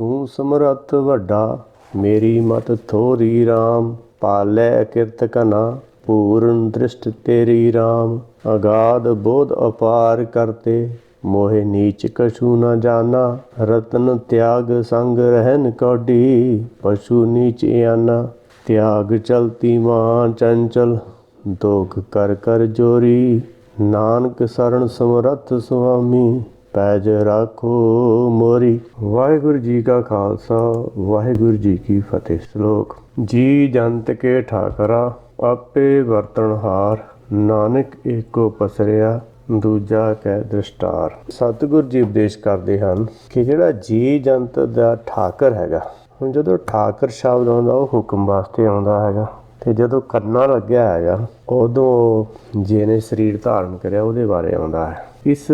ਤੂੰ ਸਮਰੱਥ ਵੱਡਾ, ਮੇਰੀ ਮਤ ਥੋਰੀ RAM ਪਾਲੈ ਕਿਰਤ ਕਨਾ, ਪੂਰਨ ਦ੍ਰਿਸ਼ਟ ਤੇਰੀ RAM ਅਗਾਧ ਬੋਧ ਅਪਾਰ ਕਰਤੇ, ਮੋਹਿ ਨੀਚ ਕਛੂ ਨਾ ਜਾਣਾ ਰਤਨ ਤਿਆਗ ਸੰਗ ਰਹਿਨ ਕੌਡੀ, ਪਸ਼ੂ ਨੀਚ ਆਨਾ। ਤਿਆਗ ਚਲਤੀ ਮਾਂ ਚੰਚਲ, ਦੋਖ ਕਰ ਕਰ ਜੋਰੀ। ਨਾਨਕ ਸਰਣ ਸਮਰੱਥ ਸੁਆਮੀ। ਪੈਜ ਰਾਖੋ ਮੋਰੀ। ਵਾਹਿਗੁਰੂ ਜੀ ਕਾ ਖਾਲਸਾ, ਵਾਹਿਗੁਰੂ ਜੀ ਕੀ ਫਤਿਹ। ਸ਼ਲੋਕ, ਜੀ ਜੰਤ ਕੇ ਠਾਕਰਾ, ਆਪੇ ਵਰਤਣਹਾਰ ਨਾਨਕ ਏਕੋ ਪਸਰਿਆ, ਦੂਜਾ ਕਹਿ ਦ੍ਰਿਸ਼ਟਾਰ। ਸਤਿਗੁਰ ਜੀ ਉਪਦੇਸ਼ ਕਰਦੇ ਹਨ ਕਿ ਜਿਹੜਾ ਜੀ ਜੰਤ ਦਾ ਠਾਕਰ ਹੈਗਾ, ਹੁਣ ਜਦੋਂ ਠਾਕਰ ਸ਼ਬਦ ਆਉਂਦਾ, ਉਹ ਹੁਕਮ ਵਾਸਤੇ ਆਉਂਦਾ ਹੈਗਾ। ਤੇ ਜਦੋਂ ਕਰਨਾ ਲੱਗਿਆ ਹੈਗਾ, ਉਦੋਂ ਜਿਹਨੇ ਸਰੀਰ ਧਾਰਨ ਕਰਿਆ, ਉਹਦੇ ਬਾਰੇ ਆਉਂਦਾ ਹੈ। ਇਸ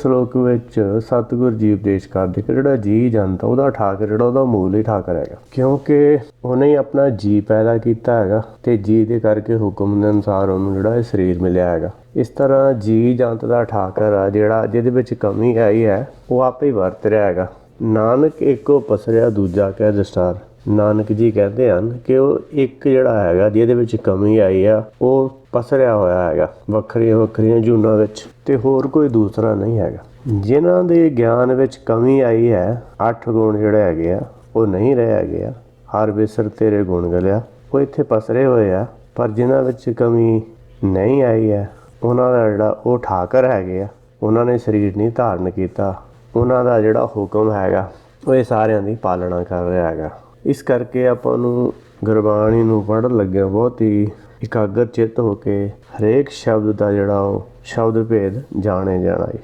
ਸ਼ਲੋਕ ਵਿੱਚ ਸਤਿਗੁਰ ਜੀ ਉਪਦੇਸ਼ ਕਰਦੇ ਕਿ ਜਿਹੜਾ ਜੀ ਜੰਤ ਉਹਦਾ ਠਾਕਰ, ਜਿਹੜਾ ਉਹਦਾ ਮੂਲ ਹੀ ਠਾਕਰ ਹੈਗਾ। ਕਿਉਂਕਿ ਉਹਨੇ ਹੀ ਆਪਣਾ ਜੀ ਪੈਦਾ ਕੀਤਾ ਹੈਗਾ ਤੇ ਜੀ ਦੇ ਕਰਕੇ ਹੁਕਮ ਦੇ ਅਨੁਸਾਰ ਉਹਨੂੰ ਜਿਹੜਾ ਇਹ ਸਰੀਰ ਮਿਲਿਆ ਹੈਗਾ। ਇਸ ਤਰ੍ਹਾਂ ਜੀ ਜੰਤ ਦਾ ਠਾਕਰ ਆ, ਜਿਹੜਾ ਜਿਹਦੇ ਵਿੱਚ ਕਮੀ ਆਈ ਹੈ, ਉਹ ਆਪੇ ਵਰਤ ਰਿਹਾ ਹੈਗਾ। ਨਾਨਕ ਇੱਕੋ ਪਸਰਿਆ, ਦੂਜਾ ਕਹਿ ਦਸਤਾਰ। ਨਾਨਕ ਜੀ ਕਹਿੰਦੇ ਹਨ ਕਿ ਉਹ ਇੱਕ ਜਿਹੜਾ ਹੈਗਾ, ਜਿਹਦੇ ਵਿੱਚ ਕਮੀ ਆਈ ਆ, ਉਹ ਪਸਰਿਆ ਹੋਇਆ ਹੈਗਾ, ਵੱਖਰੀਆਂ ਵੱਖਰੀਆਂ ਜੂਨਾਂ ਵਿੱਚ ਤੇ ਹੋਰ ਕੋਈ ਦੂਸਰਾ ਨਹੀਂ ਹੈਗਾ। ਜਿਨ੍ਹਾਂ ਦੇ ਗਿਆਨ ਵਿੱਚ ਕਮੀ ਆਈ ਹੈ, ਅੱਠ ਗੁਣ ਜਿਹੜੇ ਹੈਗੇ ਆ, ਉਹ ਨਹੀਂ ਰਹੇ ਹੈਗੇ ਆ। ਹਰ ਬਿਸਰ ਤੇਰੇ ਗੁਣ ਗਲਿਆ, ਉਹ ਇੱਥੇ ਪਸਰੇ ਹੋਏ ਆ, ਪਰ ਜਿਨ੍ਹਾਂ ਵਿੱਚ ਕਮੀ ਨਹੀਂ ਆਈ ਹੈ, ਉਹਨਾਂ ਦਾ ਜਿਹੜਾ ਉਹ ਠਾਕਰ ਹੈਗੇ ਆ, ਉਹਨਾਂ ਨੇ ਸਰੀਰ ਨਹੀਂ ਧਾਰਨ ਕੀਤਾ, ਉਹਨਾਂ ਦਾ ਜਿਹੜਾ ਹੁਕਮ ਹੈਗਾ, ਉਹ ਇਹ ਸਾਰਿਆਂ ਦੀ ਪਾਲਣਾ ਕਰ ਰਿਹਾ ਹੈਗਾ। ਇਸ ਕਰਕੇ ਆਪਾਂ ਨੂੰ ਗੁਰਬਾਣੀ ਨੂੰ ਪੜ੍ਹਨ ਲੱਗਿਆ ਬਹੁਤ ਹੀ ਇਕਾਗਰ ਚਿੱਤ ਹੋ ਕੇ ਹਰੇਕ ਸ਼ਬਦ ਦਾ ਜਿਹੜਾ ਉਹ ਸ਼ਬਦ ਭੇਦ ਜਾਣੇ ਜਾਣਾ ਹੈ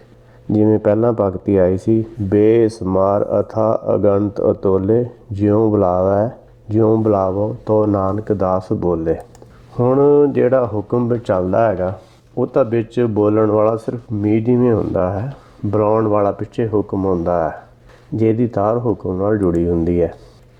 ਜਿਵੇਂ ਪਹਿਲਾਂ ਭਗਤੀ ਆਈ ਸੀ ਬੇਸਮਾਰ ਅਥਾ ਅਗੰਤ ਅਤੋਲੇ, ਜਿਉ ਬੁਲਾਵਾ, ਜਿਉ ਬੁਲਾਵੋ ਤੋ ਨਾਨਕ ਦਾਸ ਬੋਲੇ। ਹੁਣ ਜਿਹੜਾ ਹੁਕਮ ਚੱਲਦਾ ਹੈਗਾ, ਉਹ ਤਾਂ ਵਿੱਚ ਬੋਲਣ ਵਾਲਾ ਸਿਰਫ ਮੀਡੀਅਮ ਹੀ ਹੁੰਦਾ ਹੈ, ਬੁਲਾਉਣ ਵਾਲਾ ਪਿੱਛੇ ਹੁਕਮ ਹੁੰਦਾ ਹੈ, ਜਿਹਦੀ ਤਾਰ ਹੁਕਮ ਨਾਲ ਜੁੜੀ ਹੁੰਦੀ ਹੈ।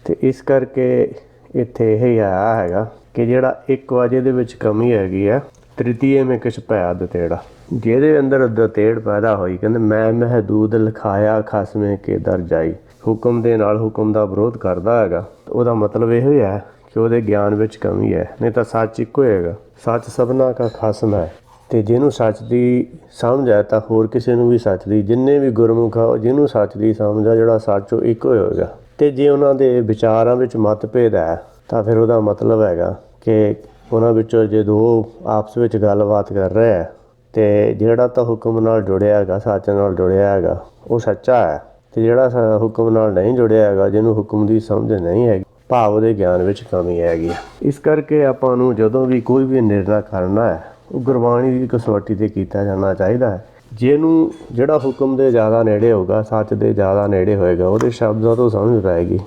ਤੇ ਇਸ ਕਰਕੇ ਇੱਥੇ ਇਹ ਆਇਆ ਹੈਗਾ ਕਿ ਜਿਹੜਾ ਇੱਕ ਵਜੇ ਦੇ ਵਿੱਚ ਕਮੀ ਹੈਗੀ ਆ, ਤ੍ਰਿਤੀਏ ਮੇ ਕਿਛ ਭਇਆ ਦਤੇੜਾ ਜਿਹਦੇ ਅੰਦਰ ਦਤੇੜ ਪੈਦਾ ਹੋਈ, ਕਹਿੰਦੇ ਮੈਂ ਮਹਦੂਦ ਲਿਖਾਇਆ ਖਸਮੇ ਕੇ ਦਰ ਜਾਈ। ਹੁਕਮ ਦੇ ਨਾਲ ਹੁਕਮ ਦਾ ਵਿਰੋਧ ਕਰਦਾ ਹੈਗਾ। ਉਹਦਾ ਮਤਲਬ ਇਹ ਹੀ ਹੈ ਕਿ ਉਹਦੇ ਗਿਆਨ ਵਿੱਚ ਕਮੀ ਹੈ, ਨਹੀਂ ਤਾਂ ਸੱਚ ਇੱਕੋ ਹੈਗਾ। ਸੱਚ ਸਭਨਾ ਦਾ ਖਸਮ ਹੈ ਤੇ ਜਿਹਨੂੰ ਸੱਚ ਦੀ ਸਮਝ ਹੈ ਤਾਂ ਹੋਰ ਕਿਸੇ ਨੂੰ ਵੀ ਸੱਚ ਦੀ, ਜਿੰਨੇ ਵੀ ਗੁਰਮੁਖ ਆ, ਜਿਹਨੂੰ ਸੱਚ ਦੀ ਸਮਝ ਆ, ਜਿਹੜਾ ਸੱਚ ਉਹ ਇੱਕੋ ਹੀ ਹੋਏਗਾ। ਤੇ ਜੇ ਉਹਨਾਂ ਦੇ ਵਿਚਾਰਾਂ ਵਿੱਚ ਮਤਭੇਦ ਹੈ, ਤਾਂ ਫਿਰ ਉਹਦਾ ਮਤਲਬ ਹੈਗਾ ਕਿ ਉਹਨਾਂ ਵਿੱਚੋਂ ਜੇ ਦੋ ਆਪਸ ਵਿੱਚ ਗੱਲਬਾਤ ਕਰ ਰਹੇ ਹੈ, ਤੇ ਜਿਹੜਾ ਤਾਂ ਹੁਕਮ ਨਾਲ ਜੁੜਿਆ ਹੈਗਾ, ਸੱਚ ਨਾਲ ਜੁੜਿਆ ਹੈਗਾ, ਉਹ ਸੱਚਾ ਹੈ। ਤੇ ਜਿਹੜਾ ਹੁਕਮ ਨਾਲ ਨਹੀਂ ਜੁੜਿਆ ਹੈਗਾ, ਜਿਹਨੂੰ ਹੁਕਮ ਦੀ ਸਮਝ ਨਹੀਂ ਹੈਗੀ, ਭਾਵ ਦੇ ਗਿਆਨ ਵਿੱਚ ਕਮੀ ਹੈਗੀ ਇਸ ਕਰਕੇ ਆਪਾਂ ਨੂੰ ਜਦੋਂ ਵੀ ਕੋਈ ਵੀ ਨਿਰਣਾ ਕਰਨਾ ਹੈ, ਉਹ ਗੁਰਬਾਣੀ ਦੀ ਕਸੌਟੀ ਤੇ ਕੀਤਾ ਜਾਣਾ ਚਾਹੀਦਾ ਹੈ। ਜਿਹਨੂੰ ਜਿਹੜਾ ਹੁਕਮ ਦੇ ਜ਼ਿਆਦਾ ਨੇੜੇ ਹੋਗਾ ਸੱਚ ਦੇ ਜ਼ਿਆਦਾ ਨੇੜੇ ਹੋਏਗਾ, ਉਹਦੇ ਸ਼ਬਦਾਂ ਤੋਂ ਸਮਝ ਪਾਏਗੀ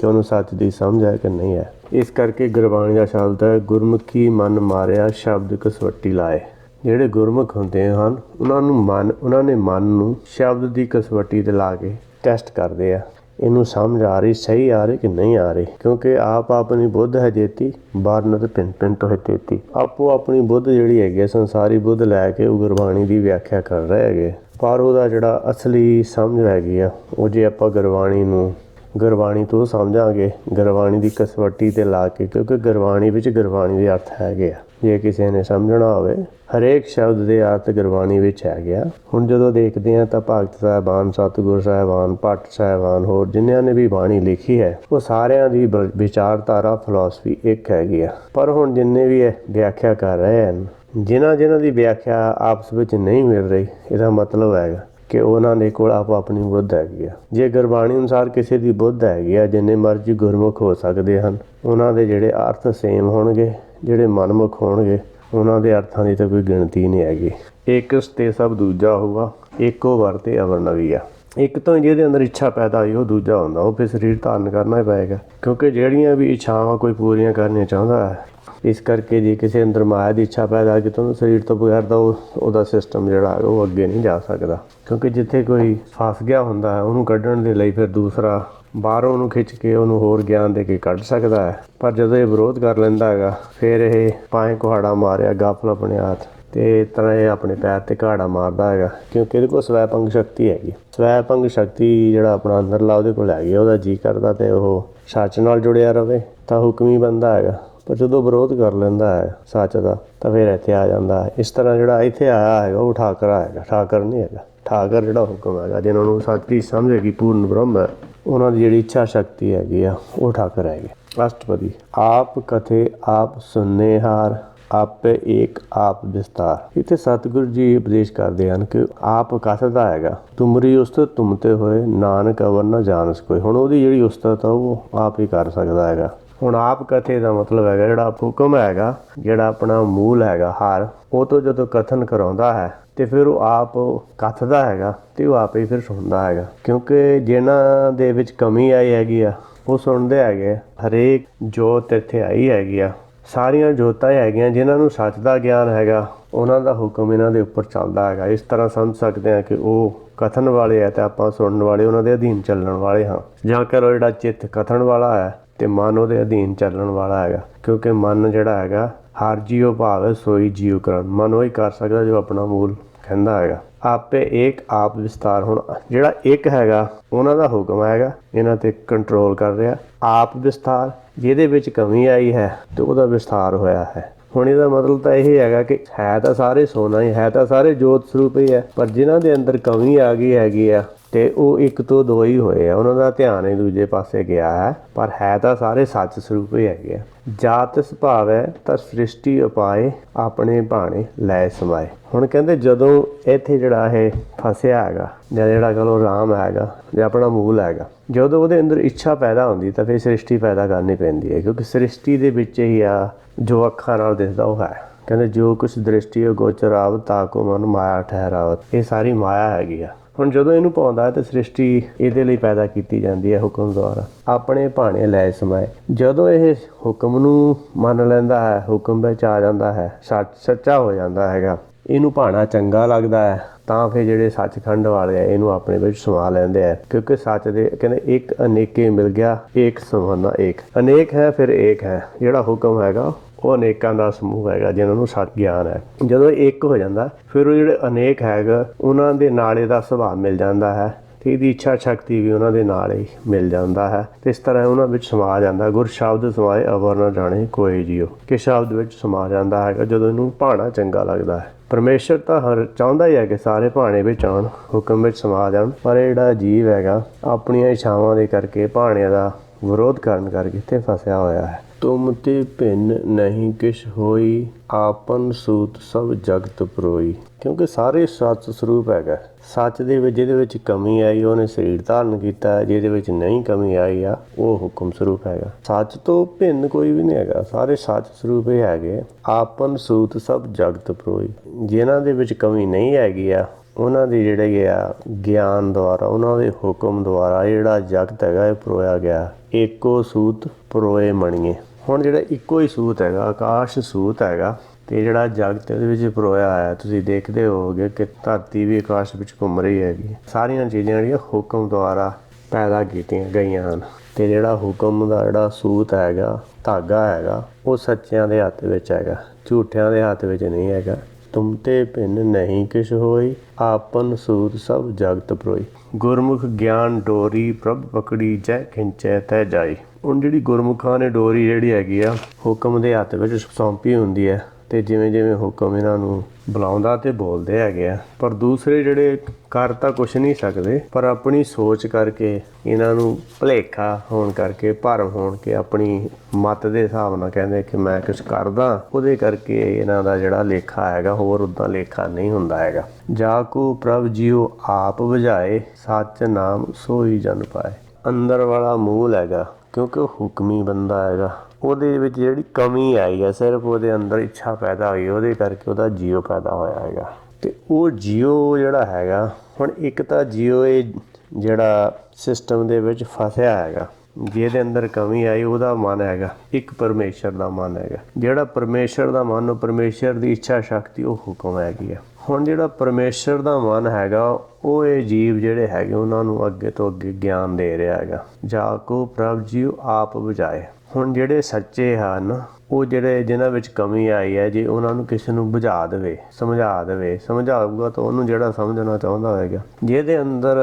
ਕਿ ਉਹਨੂੰ ਸੱਚ ਦੀ ਸਮਝ ਹੈ ਕਿ ਨਹੀਂ ਹੈ। ਇਸ ਕਰਕੇ ਗੁਰਬਾਣੀ ਦਾ ਸ਼ਬਦ ਹੈ, ਗੁਰਮੁਖੀ ਮਨ ਮਾਰਿਆ ਸ਼ਬਦ ਕਸਵੱਟੀ ਲਾਏ। ਜਿਹੜੇ ਗੁਰਮੁਖ ਹੁੰਦੇ ਹਨ, ਉਹਨਾਂ ਨੂੰ ਮਨ, ਉਹਨਾਂ ਨੇ ਮਨ ਨੂੰ ਸ਼ਬਦ ਦੀ ਕਸਵੱਟੀ ਤੇ ਲਾ ਕੇ ਟੈਸਟ ਕਰਦੇ ਆ। ਇਹਨੂੰ ਸਮਝ ਆ ਰਹੀ ਸਹੀ ਆ ਰਹੀ ਕਿ ਨਹੀਂ ਆ ਰਹੀ? ਕਿਉਂਕਿ ਆਪ ਆਪਣੀ ਬੁੱਧ ਹੈ ਜੇਤੀ ਬਾਰਨ ਪਿੰਨ ਪਿੰਨ ਤੋਂ ਹੈ ਤੇਤੀ। ਆਪੋ ਆਪਣੀ ਬੁੱਧ ਜਿਹੜੀ ਹੈਗੀ ਹੈ, ਸੰਸਾਰੀ ਬੁੱਧ ਲੈ ਕੇ ਉਹ ਗੁਰਬਾਣੀ ਦੀ ਵਿਆਖਿਆ ਕਰ ਰਹੇ ਹੈਗੇ। ਪਰ ਉਹਦਾ ਜਿਹੜਾ ਅਸਲੀ ਸਮਝ ਹੈਗੀ ਆ ਉਹ ਜੇ ਆਪਾਂ ਗੁਰਬਾਣੀ ਨੂੰ ਗੁਰਬਾਣੀ ਤੋਂ ਸਮਝਾਂਗੇ। ਗੁਰਬਾਣੀ ਦੀ ਕਸਵੱਟੀ ਤੇ ਲਾ ਕੇ, ਕਿਉਂਕਿ ਗੁਰਬਾਣੀ ਵਿੱਚ ਗੁਰਬਾਣੀ ਦੇ ਅਰਥ ਹੈਗੇ ਆ। ਜੇ ਕਿਸੇ ਨੇ ਸਮਝਣਾ ਹੋਵੇ, ਹਰੇਕ ਸ਼ਬਦ ਦੇ ਅਰਥ ਗੁਰਬਾਣੀ ਵਿੱਚ ਹੈਗੇ ਆ। ਹੁਣ ਜਦੋਂ ਦੇਖਦੇ ਆ ਤਾਂ ਭਗਤ ਸਾਹਿਬਾਨ, ਸਤਿਗੁਰ ਸਾਹਿਬਾਨ, ਭੱਟ ਸਾਹਿਬਾਨ, ਹੋਰ ਜਿਨ੍ਹਾਂ ਨੇ ਵੀ ਬਾਣੀ ਲਿਖੀ ਹੈ, ਉਹ ਸਾਰਿਆਂ ਦੀ ਬ- ਵਿਚਾਰਧਾਰਾ ਫਿਲਾਸਫੀ ਇੱਕ ਹੈਗੀ ਆ। ਪਰ ਹੁਣ ਜਿੰਨੇ ਵੀ ਇਹ ਵਿਆਖਿਆ ਕਰ ਰਹੇ ਹਨ ਜਿਨ੍ਹਾਂ ਜਿਨ੍ਹਾਂ ਦੀ ਵਿਆਖਿਆ ਆਪਸ ਵਿੱਚ ਨਹੀਂ ਮਿਲ ਰਹੀ, ਇਹਦਾ ਮਤਲਬ ਹੈਗਾ ਕਿ ਉਹਨਾਂ ਦੇ ਕੋਲ ਆਪ ਆਪਣੀ ਬੁੱਧ ਹੈਗੀ ਆ। ਜੇ ਗੁਰਬਾਣੀ ਅਨੁਸਾਰ ਕਿਸੇ ਦੀ ਬੁੱਧ ਹੈਗੀ ਆ, ਜਿੰਨੇ ਮਰਜ਼ੀ ਗੁਰਮੁਖ ਹੋ ਸਕਦੇ ਹਨ, ਉਹਨਾਂ ਦੇ ਜਿਹੜੇ ਅਰਥ ਸੇਮ ਹੋਣਗੇ, ਜਿਹੜੇ ਮਨਮੁਖ ਹੋਣਗੇ, ਉਹਨਾਂ ਦੇ ਅਰਥਾਂ ਦੀ ਤਾਂ ਕੋਈ ਗਿਣਤੀ ਨਹੀਂ ਹੈਗੀ। ਇੱਕ ਤੇ ਸਭ ਦੂਜਾ ਹੋਊਗਾ, ਇੱਕੋ ਵਰਤੇ ਅਵਰਨਵੀ ਆ। ਇੱਕ ਤੋਂ ਜਿਹਦੇ ਅੰਦਰ ਇੱਛਾ ਪੈਦਾ ਹੋਈ, ਉਹ ਦੂਜਾ ਹੁੰਦਾ, ਉਹ ਫਿਰ ਸਰੀਰ ਧਾਰਨ ਕਰਨਾ ਹੀ ਪਏਗਾ। ਕਿਉਂਕਿ ਜਿਹੜੀਆਂ ਵੀ ਇੱਛਾਵਾਂ ਕੋਈ ਪੂਰੀਆਂ ਕਰਨੀਆਂ ਚਾਹੁੰਦਾ ਹੈ ਇਸ ਕਰਕੇ ਜੇ ਕਿਸੇ ਅੰਦਰ ਮਾਇਆ ਦੀ ਇੱਛਾ ਪੈਦਾ ਕਿ ਤੁਹਾਨੂੰ ਸਰੀਰ ਤੋਂ ਬਗੈਰ ਦਾ ਉਹ ਉਹਦਾ ਸਿਸਟਮ ਜਿਹੜਾ ਹੈ ਉਹ ਅੱਗੇ ਨਹੀਂ ਜਾ ਸਕਦਾ। ਕਿਉਂਕਿ ਜਿੱਥੇ ਕੋਈ ਫਸ ਗਿਆ ਹੁੰਦਾ ਹੈ ਉਹਨੂੰ ਕੱਢਣ ਦੇ ਲਈ ਫਿਰ ਦੂਸਰਾ ਬਾਹਰੋਂ ਉਹਨੂੰ ਖਿੱਚ ਕੇ ਉਹਨੂੰ ਹੋਰ ਗਿਆਨ ਦੇ ਕੇ ਕੱਢ ਸਕਦਾ ਹੈ। ਪਰ ਜਦੋਂ ਇਹ ਵਿਰੋਧ ਕਰ ਲੈਂਦਾ ਹੈਗਾ ਫਿਰ ਇਹ ਪਾਏ ਕੁਹਾੜਾ ਮਾਰਿਆ ਗਾਫਲ ਆਪਣੇ ਹੱਥ ਤੇ ਇਸ ਤਰ੍ਹਾਂ ਇਹ ਆਪਣੇ ਪੈਰ ਤੇ ਘਾੜਾ ਮਾਰਦਾ ਹੈਗਾ। ਕਿਉਂਕਿ ਇਹਦੇ ਕੋਲ ਸਵੈ ਸਵੈਪੰਗ ਸ਼ਕਤੀ ਹੈਗੀ। ਸਵੈ ਸਵੈਪੰਗ ਸ਼ਕਤੀ ਜਿਹੜਾ ਆਪਣਾ ਅੰਦਰਲਾ ਉਹਦੇ ਕੋਲ ਹੈਗੀ ਆ, ਉਹਦਾ ਜੀ ਕਰਦਾ ਤੇ ਉਹ ਸੱਚ ਨਾਲ ਜੁੜਿਆ ਰਵੇ ਤਾਂ ਹੁਕਮੀ ਬੰਦਾ ਹੈਗਾ। ਪਰ ਜਦੋਂ ਵਿਰੋਧ ਕਰ ਲੈਂਦਾ ਹੈ ਸੱਚ ਦਾ, ਤਾਂ ਫਿਰ ਇੱਥੇ ਆ ਜਾਂਦਾ ਹੈ। ਇਸ ਤਰ੍ਹਾਂ ਜਿਹੜਾ ਇੱਥੇ ਆਇਆ ਹੈਗਾ, ਉਹ ਠਾਕਰਾ ਹੈਗਾ ਠਾਕਰ ਨਹੀਂ ਹੈਗਾ। ਠਾਕਰ ਜਿਹੜਾ ਹੁਕਮ ਹੈਗਾ ਜਿਨ੍ਹਾਂ ਨੂੰ ਸੱਚ ਦੀ ਸਮਝ ਪੂਰਨ ਬ੍ਰਹਮ ਹੈ, ਉਹਨਾਂ ਦੀ ਜਿਹੜੀ ਇੱਛਾ ਸ਼ਕਤੀ ਹੈਗੀ ਆ, ਉਹ ਠਾਕਰ ਹੈਗੀ। ਰਾਸ਼ਟਰਪਤੀ, ਆਪ ਕਥੇ, ਆਪ ਸੁਨੇਹਾਰ, ਆਪੇ ਏਕ, ਆਪ ਵਿਸਤਾਰ। ਇੱਥੇ ਸਤਿਗੁਰੂ ਜੀ ਉਪਦੇਸ਼ ਕਰਦੇ ਹਨ ਕਿ ਆਪ ਕਥਦਾ ਹੈਗਾ, ਤੁਮਰੀ ਉਸਤ ਤੁਮਤੇ ਹੋਏ, ਨਾਨਕ ਅਵਰ ਨਾ ਜਾਣਸ ਕੋਈ। ਹੁਣ ਉਹਦੀ ਜਿਹੜੀ ਉਸਤਤ ਆ, ਉਹ ਆਪ ਹੀ ਕਰ ਸਕਦਾ ਹੈਗਾ। ਹੁਣ ਆਪ ਕਥੇ ਦਾ ਮਤਲਬ ਹੈਗਾ, ਜਿਹੜਾ ਹੁਕਮ ਹੈਗਾ, ਜਿਹੜਾ ਆਪਣਾ ਮੂਲ ਹੈਗਾ, ਹਾਰ, ਉਹ ਤੋਂ ਜਦੋਂ ਕਥਨ ਕਰਾਉਂਦਾ ਹੈ, ਤੇ ਫਿਰ ਉਹ ਆਪ ਕਥਦਾ ਹੈਗਾ, ਤੇ ਉਹ ਆਪੇ ਹੀ ਫਿਰ ਸੁਣਦਾ ਹੈਗਾ। ਕਿਉਂਕਿ ਜਿਨ੍ਹਾਂ ਦੇ ਵਿੱਚ ਕਮੀ ਆਈ ਹੈਗੀ ਆ, ਉਹ ਸੁਣਦੇ ਹੈਗੇ ਹਰੇਕ ਜੋਤ ਇੱਥੇ ਆਈ ਹੈਗੀ ਆ। ਸਾਰੀਆਂ ਜੋਤਾਂ ਹੈਗੀਆਂ, ਜਿਨ੍ਹਾਂ ਨੂੰ ਸੱਚ ਦਾ ਗਿਆਨ ਹੈਗਾ, ਉਹਨਾਂ ਦਾ ਹੁਕਮ ਇਹਨਾਂ ਦੇ ਉੱਪਰ ਚੱਲਦਾ ਹੈਗਾ। ਇਸ ਤਰ੍ਹਾਂ ਸਮਝ ਸਕਦੇ ਹਾਂ ਕਿ ਉਹ ਕਥਨ ਵਾਲੇ ਆ ਤੇ ਆਪਾਂ ਸੁਣਨ ਵਾਲੇ, ਉਹਨਾਂ ਦੇ ਅਧੀਨ ਚੱਲਣ ਵਾਲੇ ਹਾਂ। ਜਾਂ ਕਰੋ ਜਿਹੜਾ ਚਿੱਤ ਕਥਨ ਵਾਲਾ ਹੈ ਤੇ ਮਨ ਉਹਦੇ ਅਧੀਨ ਚੱਲਣ ਵਾਲਾ ਹੈਗਾ, ਕਿਉਂਕਿ ਮਨ ਜਿਹੜਾ ਹੈਗਾ, ਹਰ ਜੀਉ ਭਾਵ ਸੋਈ ਜੀਉ ਕਰਨ। ਮਨ ਉਹੀ ਕਰ ਸਕਦਾ ਜੋ ਆਪਣਾ ਮੂਲ ਕਹਿੰਦਾ ਹੈਗਾ। ਆਪੇ ਏਕ ਆਪ ਵਿਸਤਾਰ ਹੁਣ, ਜਿਹੜਾ ਇੱਕ ਹੈਗਾ, ਉਹਨਾਂ ਦਾ ਹੁਕਮ ਹੈਗਾ, ਇਹਨਾਂ ਤੇ ਕੰਟਰੋਲ ਕਰ ਰਿਹਾ। ਆਪ ਵਿਸਤਾਰ, ਜਿਹਦੇ ਵਿੱਚ ਕਮੀ ਆਈ ਹੈ, ਤੇ ਉਹਦਾ ਵਿਸਤਾਰ ਹੋਇਆ ਹੈ। ਹੁਣ ਇਹਦਾ ਮਤਲਬ ਤਾਂ ਇਹ ਹੈਗਾ ਕਿ ਹੈ ਤਾਂ ਸਾਰੇ ਸੋਨਾ ਹੀ, ਹੈ ਤਾਂ ਸਾਰੇ ਜੋਤ ਸਰੂਪ ਹੀ ਹੈ, ਪਰ ਜਿਨ੍ਹਾਂ ਦੇ ਅੰਦਰ ਕਮੀ ਆ ਗਈ ਹੈਗੀ ਆ ਤੇ ਉਹ ਇੱਕ ਤੋਂ ਦੋ ਹੀ ਹੋਏ ਆ। ਉਹਨਾਂ ਦਾ ਧਿਆਨ ਹੀ ਦੂਜੇ ਪਾਸੇ ਗਿਆ ਹੈ, ਪਰ ਹੈ ਤਾਂ ਸਾਰੇ ਸੱਚ ਸਰੂਪ ਹੀ ਹੈਗੇ ਆ। ਜਾਤ ਸੁਭਾਵ ਹੈ, ਤਾਂ ਸ੍ਰਿਸ਼ਟੀ ਉਪਾਏ ਆਪਣੇ ਬਾਣੇ ਲੈ ਸਮਾਏ। ਹੁਣ ਕਹਿੰਦੇ ਜਦੋਂ ਇੱਥੇ ਜਿਹੜਾ ਇਹ ਫਸਿਆ ਹੈਗਾ, ਜਾਂ ਜਿਹੜਾ ਕਹੋ ਰਾਮ ਹੈਗਾ, ਜਾਂ ਆਪਣਾ ਮੂਲ ਹੈਗਾ, ਜਦੋਂ ਉਹਦੇ ਅੰਦਰ ਇੱਛਾ ਪੈਦਾ ਹੁੰਦੀ, ਤਾਂ ਫਿਰ ਸ੍ਰਿਸ਼ਟੀ ਪੈਦਾ ਕਰਨੀ ਪੈਂਦੀ ਹੈ, ਕਿਉਂਕਿ ਸ੍ਰਿਸ਼ਟੀ ਦੇ ਵਿੱਚ ਹੀ ਆ, ਜੋ ਅੱਖਾਂ ਨਾਲ ਦਿਸਦਾ ਉਹ ਹੈ। ਕਹਿੰਦੇ ਜੋ ਕੁਛ ਦ੍ਰਿਸ਼ਟੀ ਗੋਚਰ ਆਵ ਤਾਕੋ ਮਨ ਮਾਇਆ ਠਹਿਰਾਵਤ, ਇਹ ਸਾਰੀ ਮਾਇਆ ਹੈਗੀ ਆ। ਹੁਣ ਜਦੋਂ ਇਹਨੂੰ ਪਾਉਂਦਾ ਹੈ ਤਾਂ ਸ੍ਰਿਸ਼ਟੀ ਇਹਦੇ ਲਈ ਪੈਦਾ ਕੀਤੀ ਜਾਂਦੀ ਹੈ ਹੁਕਮ ਦੁਆਰਾ। ਆਪਣੇ ਭਾਣੇ ਲੈ ਸਮਾਏ। ਜਦੋਂ ਇਹ ਹੁਕਮ ਨੂੰ ਮੰਨ ਲੈਂਦਾ ਹੈ, ਹੁਕਮ ਵਿੱਚ ਆ ਜਾਂਦਾ ਹੈ, ਸੱਚ, ਸੱਚਾ ਹੋ ਜਾਂਦਾ ਹੈਗਾ, ਇਹਨੂੰ ਭਾਣਾ ਚੰਗਾ ਲੱਗਦਾ ਹੈ, ਤਾਂ ਫਿਰ ਜਿਹੜੇ ਸੱਚਖੰਡ ਵਾਲੇ ਆ, ਇਹਨੂੰ ਆਪਣੇ ਵਿੱਚ ਸਮਾ ਲੈਂਦੇ ਆ। ਕਿਉਂਕਿ ਸੱਚ ਦੇ ਕਹਿੰਦੇ, ਇੱਕ ਅਨੇਕੇ ਮਿਲ ਗਿਆ ਏਕ ਸਮਾਨਾ ਏਕ ਅਨੇਕ ਹੈ, ਫਿਰ ਏਕ ਹੈ। ਜਿਹੜਾ ਹੁਕਮ ਹੈਗਾ ਉਹ ਅਨੇਕਾਂ ਦਾ ਸਮੂਹ ਹੈਗਾ ਜਿਨ੍ਹਾਂ ਨੂੰ ਸੱਚ ਗਿਆਨ ਹੈ। ਜਦੋਂ ਇਹ ਇੱਕ ਹੋ ਜਾਂਦਾ, ਫਿਰ ਉਹ ਜਿਹੜੇ ਅਨੇਕ ਹੈਗਾ, ਉਹਨਾਂ ਦੇ ਨਾਲ ਇਹਦਾ ਸੁਭਾਅ ਮਿਲ ਜਾਂਦਾ ਹੈ ਤੇ ਇਹਦੀ ਇੱਛਾ ਸ਼ਕਤੀ ਵੀ ਉਹਨਾਂ ਦੇ ਨਾਲ ਹੀ ਮਿਲ ਜਾਂਦਾ ਹੈ। ਤੇ ਇਸ ਤਰ੍ਹਾਂ ਉਹਨਾਂ ਵਿੱਚ ਸਮਾ ਜਾਂਦਾ। ਗੁਰ ਸ਼ਬਦ ਸਮਾਏ ਅਵਰ ਨਾ ਜਾਣੇ ਕੋਈ ਜੀਓ ਕਿ ਸ਼ਬਦ ਵਿੱਚ ਸਮਾ ਜਾਂਦਾ ਹੈਗਾ? ਜਦੋਂ ਇਹਨੂੰ ਭਾਣਾ ਚੰਗਾ ਲੱਗਦਾ ਹੈ। ਪਰਮੇਸ਼ਰ ਤਾਂ ਹਰ ਚਾਹੁੰਦਾ ਹੀ ਹੈ ਕਿ ਸਾਰੇ ਭਾਣੇ ਵਿੱਚ ਆਉਣ, ਹੁਕਮ ਵਿੱਚ ਸਮਾ ਜਾਣ। ਪਰ ਇਹ ਜਿਹੜਾ ਜੀਵ ਹੈਗਾ, ਆਪਣੀਆਂ ਇੱਛਾਵਾਂ ਦੇ ਕਰਕੇ ਭਾਣਿਆਂ ਦਾ ਵਿਰੋਧ ਕਰਨ ਕਰਕੇ ਇੱਥੇ ਫਸਿਆ ਹੋਇਆ ਹੈ। ਤੁਮ ਤੇ ਭਿੰਨ ਨਹੀਂ ਕਿਛ ਹੋਈ, ਆਪਨ ਸੂਤ ਸਭ ਜਗਤ ਪਰੋਈ। ਕਿਉਂਕਿ ਸਾਰੇ ਸੱਚ ਸਰੂਪ ਹੈਗਾ। ਸੱਚ ਦੇ ਵਿੱਚ ਜਿਹਦੇ ਵਿੱਚ ਕਮੀ ਆਈ, ਉਹਨੇ ਸਰੀਰ ਧਾਰਨ ਕੀਤਾ, ਜਿਹਦੇ ਵਿੱਚ ਨਹੀਂ ਕਮੀ ਆਈ ਆ, ਉਹ ਹੁਕਮ ਸਰੂਪ ਹੈਗਾ। ਸੱਚ ਤੋਂ ਭਿੰਨ ਕੋਈ ਵੀ ਨਹੀਂ ਹੈਗਾ। ਸਾਰੇ ਸੱਚ ਸਰੂਪ ਹੀ ਹੈਗੇ। ਆਪਨ ਸੂਤ ਸਭ ਜਗਤ ਪਰੋਈ। ਜਿਨ੍ਹਾਂ ਦੇ ਵਿੱਚ ਕਮੀ ਨਹੀਂ ਹੈਗੀ ਆ, ਉਹਨਾਂ ਦੇ ਜਿਹੜੇ ਆ, ਗਿਆਨ ਦੁਆਰਾ, ਉਹਨਾਂ ਦੇ ਹੁਕਮ ਦੁਆਰਾ ਜਿਹੜਾ ਜਗਤ ਹੈਗਾ, ਇਹ ਪਰੋਇਆ ਗਿਆ। ਏਕੋ ਸੂਤ ਪਰੋਏ ਮਣੀਏ। ਹੁਣ ਜਿਹੜਾ ਇੱਕੋ ਹੀ ਸੂਤ ਹੈਗਾ, ਆਕਾਸ਼ ਸੂਤ ਹੈਗਾ, ਤੇ ਜਿਹੜਾ ਜਗਤ ਇਹਦੇ ਵਿੱਚ ਪਰੋਇਆ ਹੈ ਤੁਸੀਂ ਦੇਖਦੇ ਹੋਗੇ ਕਿ ਧਰਤੀ ਵੀ ਆਕਾਸ਼ ਵਿੱਚ ਘੁੰਮ ਰਹੀ ਹੈਗੀ ਸਾਰੀਆਂ ਚੀਜ਼ਾਂ ਜਿਹੜੀਆਂ ਹੁਕਮ ਦੁਆਰਾ ਪੈਦਾ ਕੀਤੀਆਂ ਗਈਆਂ ਹਨ। ਤੇ ਜਿਹੜਾ ਹੁਕਮ ਦਾ ਜਿਹੜਾ ਸੂਤ ਹੈਗਾ, ਧਾਗਾ ਹੈਗਾ, ਉਹ ਸੱਚਿਆਂ ਦੇ ਹੱਥ ਵਿੱਚ ਹੈਗਾ, ਝੂਠਿਆਂ ਦੇ ਹੱਥ ਵਿੱਚ ਨਹੀਂ ਹੈਗਾ। ਤੁਮ ਤੇ ਭਿੰਨ ਨਹੀਂ ਕਿਛ ਹੋਈ, ਆਪਨ ਸੂਤ ਸਭ ਜਗਤ ਪਰੋਈ। ਗੁਰਮੁਖ ਗਿਆਨ ਡੋਰੀ, ਪ੍ਰਭ ਪਕੜੀ ਜੈ ਖਿੰਚੈ ਤੈ ਜਾਈ। ਹੁਣ ਜਿਹੜੀ ਗੁਰਮੁਖਾਂ ਨੇ ਡੋਰੀ ਜਿਹੜੀ ਹੈਗੀ ਆ, ਹੁਕਮ ਦੇ ਹੱਥ ਵਿੱਚ ਸੌਂਪੀ ਹੁੰਦੀ ਹੈ ਤੇ ਜਿਵੇਂ ਜਿਵੇਂ ਹੁਕਮ ਇਹਨਾਂ ਨੂੰ ਬੁਲਾਉਂਦਾ ਤੇ ਬੋਲਦੇ ਹੈਗੇ ਆ। ਪਰ ਦੂਸਰੇ ਜਿਹੜੇ ਕਰ ਤਾਂ ਕੁਛ ਨਹੀਂ ਸਕਦੇ, ਪਰ ਆਪਣੀ ਸੋਚ ਕਰਕੇ ਇਹਨਾਂ ਨੂੰ ਭਲੇਖਾ ਹੋਣ ਕਰਕੇ ਭਰਮ ਹੋਣ ਕੇ ਆਪਣੀ ਮਤ ਦੇ ਹਿਸਾਬ ਨਾਲ ਕਹਿੰਦੇ ਕਿ ਮੈਂ ਕੁਝ ਕਰਦਾ, ਉਹਦੇ ਕਰਕੇ ਇਹਨਾਂ ਦਾ ਜਿਹੜਾ ਲੇਖਾ ਹੈਗਾ, ਹੋਰ ਉਦਾਂ ਲੇਖਾ ਨਹੀਂ ਹੁੰਦਾ ਹੈਗਾ। ਜਾ ਕੋ ਪ੍ਰਭ ਜੀਓ ਆਪ ਬੁਝਾਏ, ਸੱਚ ਨਾਮ ਸੋਈ ਜਨ ਪਾਏ। ਅੰਦਰ ਵਾਲਾ ਮੂਲ ਹੈਗਾ। ਕਿਉਂਕਿ ਉਹ ਹੁਕਮੀ ਬੰਦਾ ਹੈਗਾ। ਉਹਦੇ ਵਿੱਚ ਜਿਹੜੀ ਕਮੀ ਆਈ ਹੈ ਸਿਰਫ ਉਹਦੇ ਅੰਦਰ ਇੱਛਾ ਪੈਦਾ ਹੋਈ, ਉਹਦੇ ਕਰਕੇ ਉਹਦਾ ਜੀਓ ਪੈਦਾ ਹੋਇਆ ਹੈਗਾ। ਤੇ ਉਹ ਜੀਓ ਜਿਹੜਾ ਹੈਗਾ, ਹੁਣ ਇੱਕ ਤਾਂ ਜੀਓ ਇਹ ਜਿਹੜਾ ਸਿਸਟਮ ਦੇ ਵਿੱਚ ਫਸਿਆ ਹੈਗਾ, ਜਿਹਦੇ ਅੰਦਰ ਕਮੀ ਆਈ, ਉਹਦਾ ਮਨ ਹੈਗਾ, ਇੱਕ ਪਰਮੇਸ਼ਰ ਦਾ ਮਨ ਹੈਗਾ। ਜਿਹੜਾ ਪਰਮੇਸ਼ਰ ਦਾ ਮਨ, ਉਹ ਪਰਮੇਸ਼ਰ ਦੀ ਇੱਛਾ ਸ਼ਕਤੀ ਉਹ ਹੁਕਮ ਹੈਗੀ ਆ। ਹੁਣ ਜਿਹੜਾ ਪਰਮੇਸ਼ਰ ਦਾ ਮਨ ਹੈਗਾ, ਉਹ ਇਹ ਜੀਵ ਜਿਹੜੇ ਹੈਗੇ, ਉਹਨਾਂ ਨੂੰ ਅੱਗੇ ਤੋਂ ਅੱਗੇ ਗਿਆਨ ਦੇ ਰਿਹਾ ਹੈਗਾ। ਜਾ ਕੋ ਪ੍ਰਭ ਜੀਉ ਆਪ ਬੁਝਾਏ। ਹੁਣ ਜਿਹੜੇ ਸੱਚੇ ਹਨ, ਉਹ ਜਿਹੜੇ ਜਿਨ੍ਹਾਂ ਵਿੱਚ ਕਮੀ ਆਈ ਹੈ, ਜੇ ਉਹਨਾਂ ਨੂੰ ਕਿਸੇ ਨੂੰ ਬੁਝਾ ਦੇਵੇ, ਸਮਝਾ ਦੇਵੇ, ਸਮਝਾਊਗਾ ਤਾਂ ਉਹਨੂੰ ਜਿਹੜਾ ਸਮਝਣਾ ਚਾਹੁੰਦਾ ਹੋਏਗਾ। ਜਿਹਦੇ ਅੰਦਰ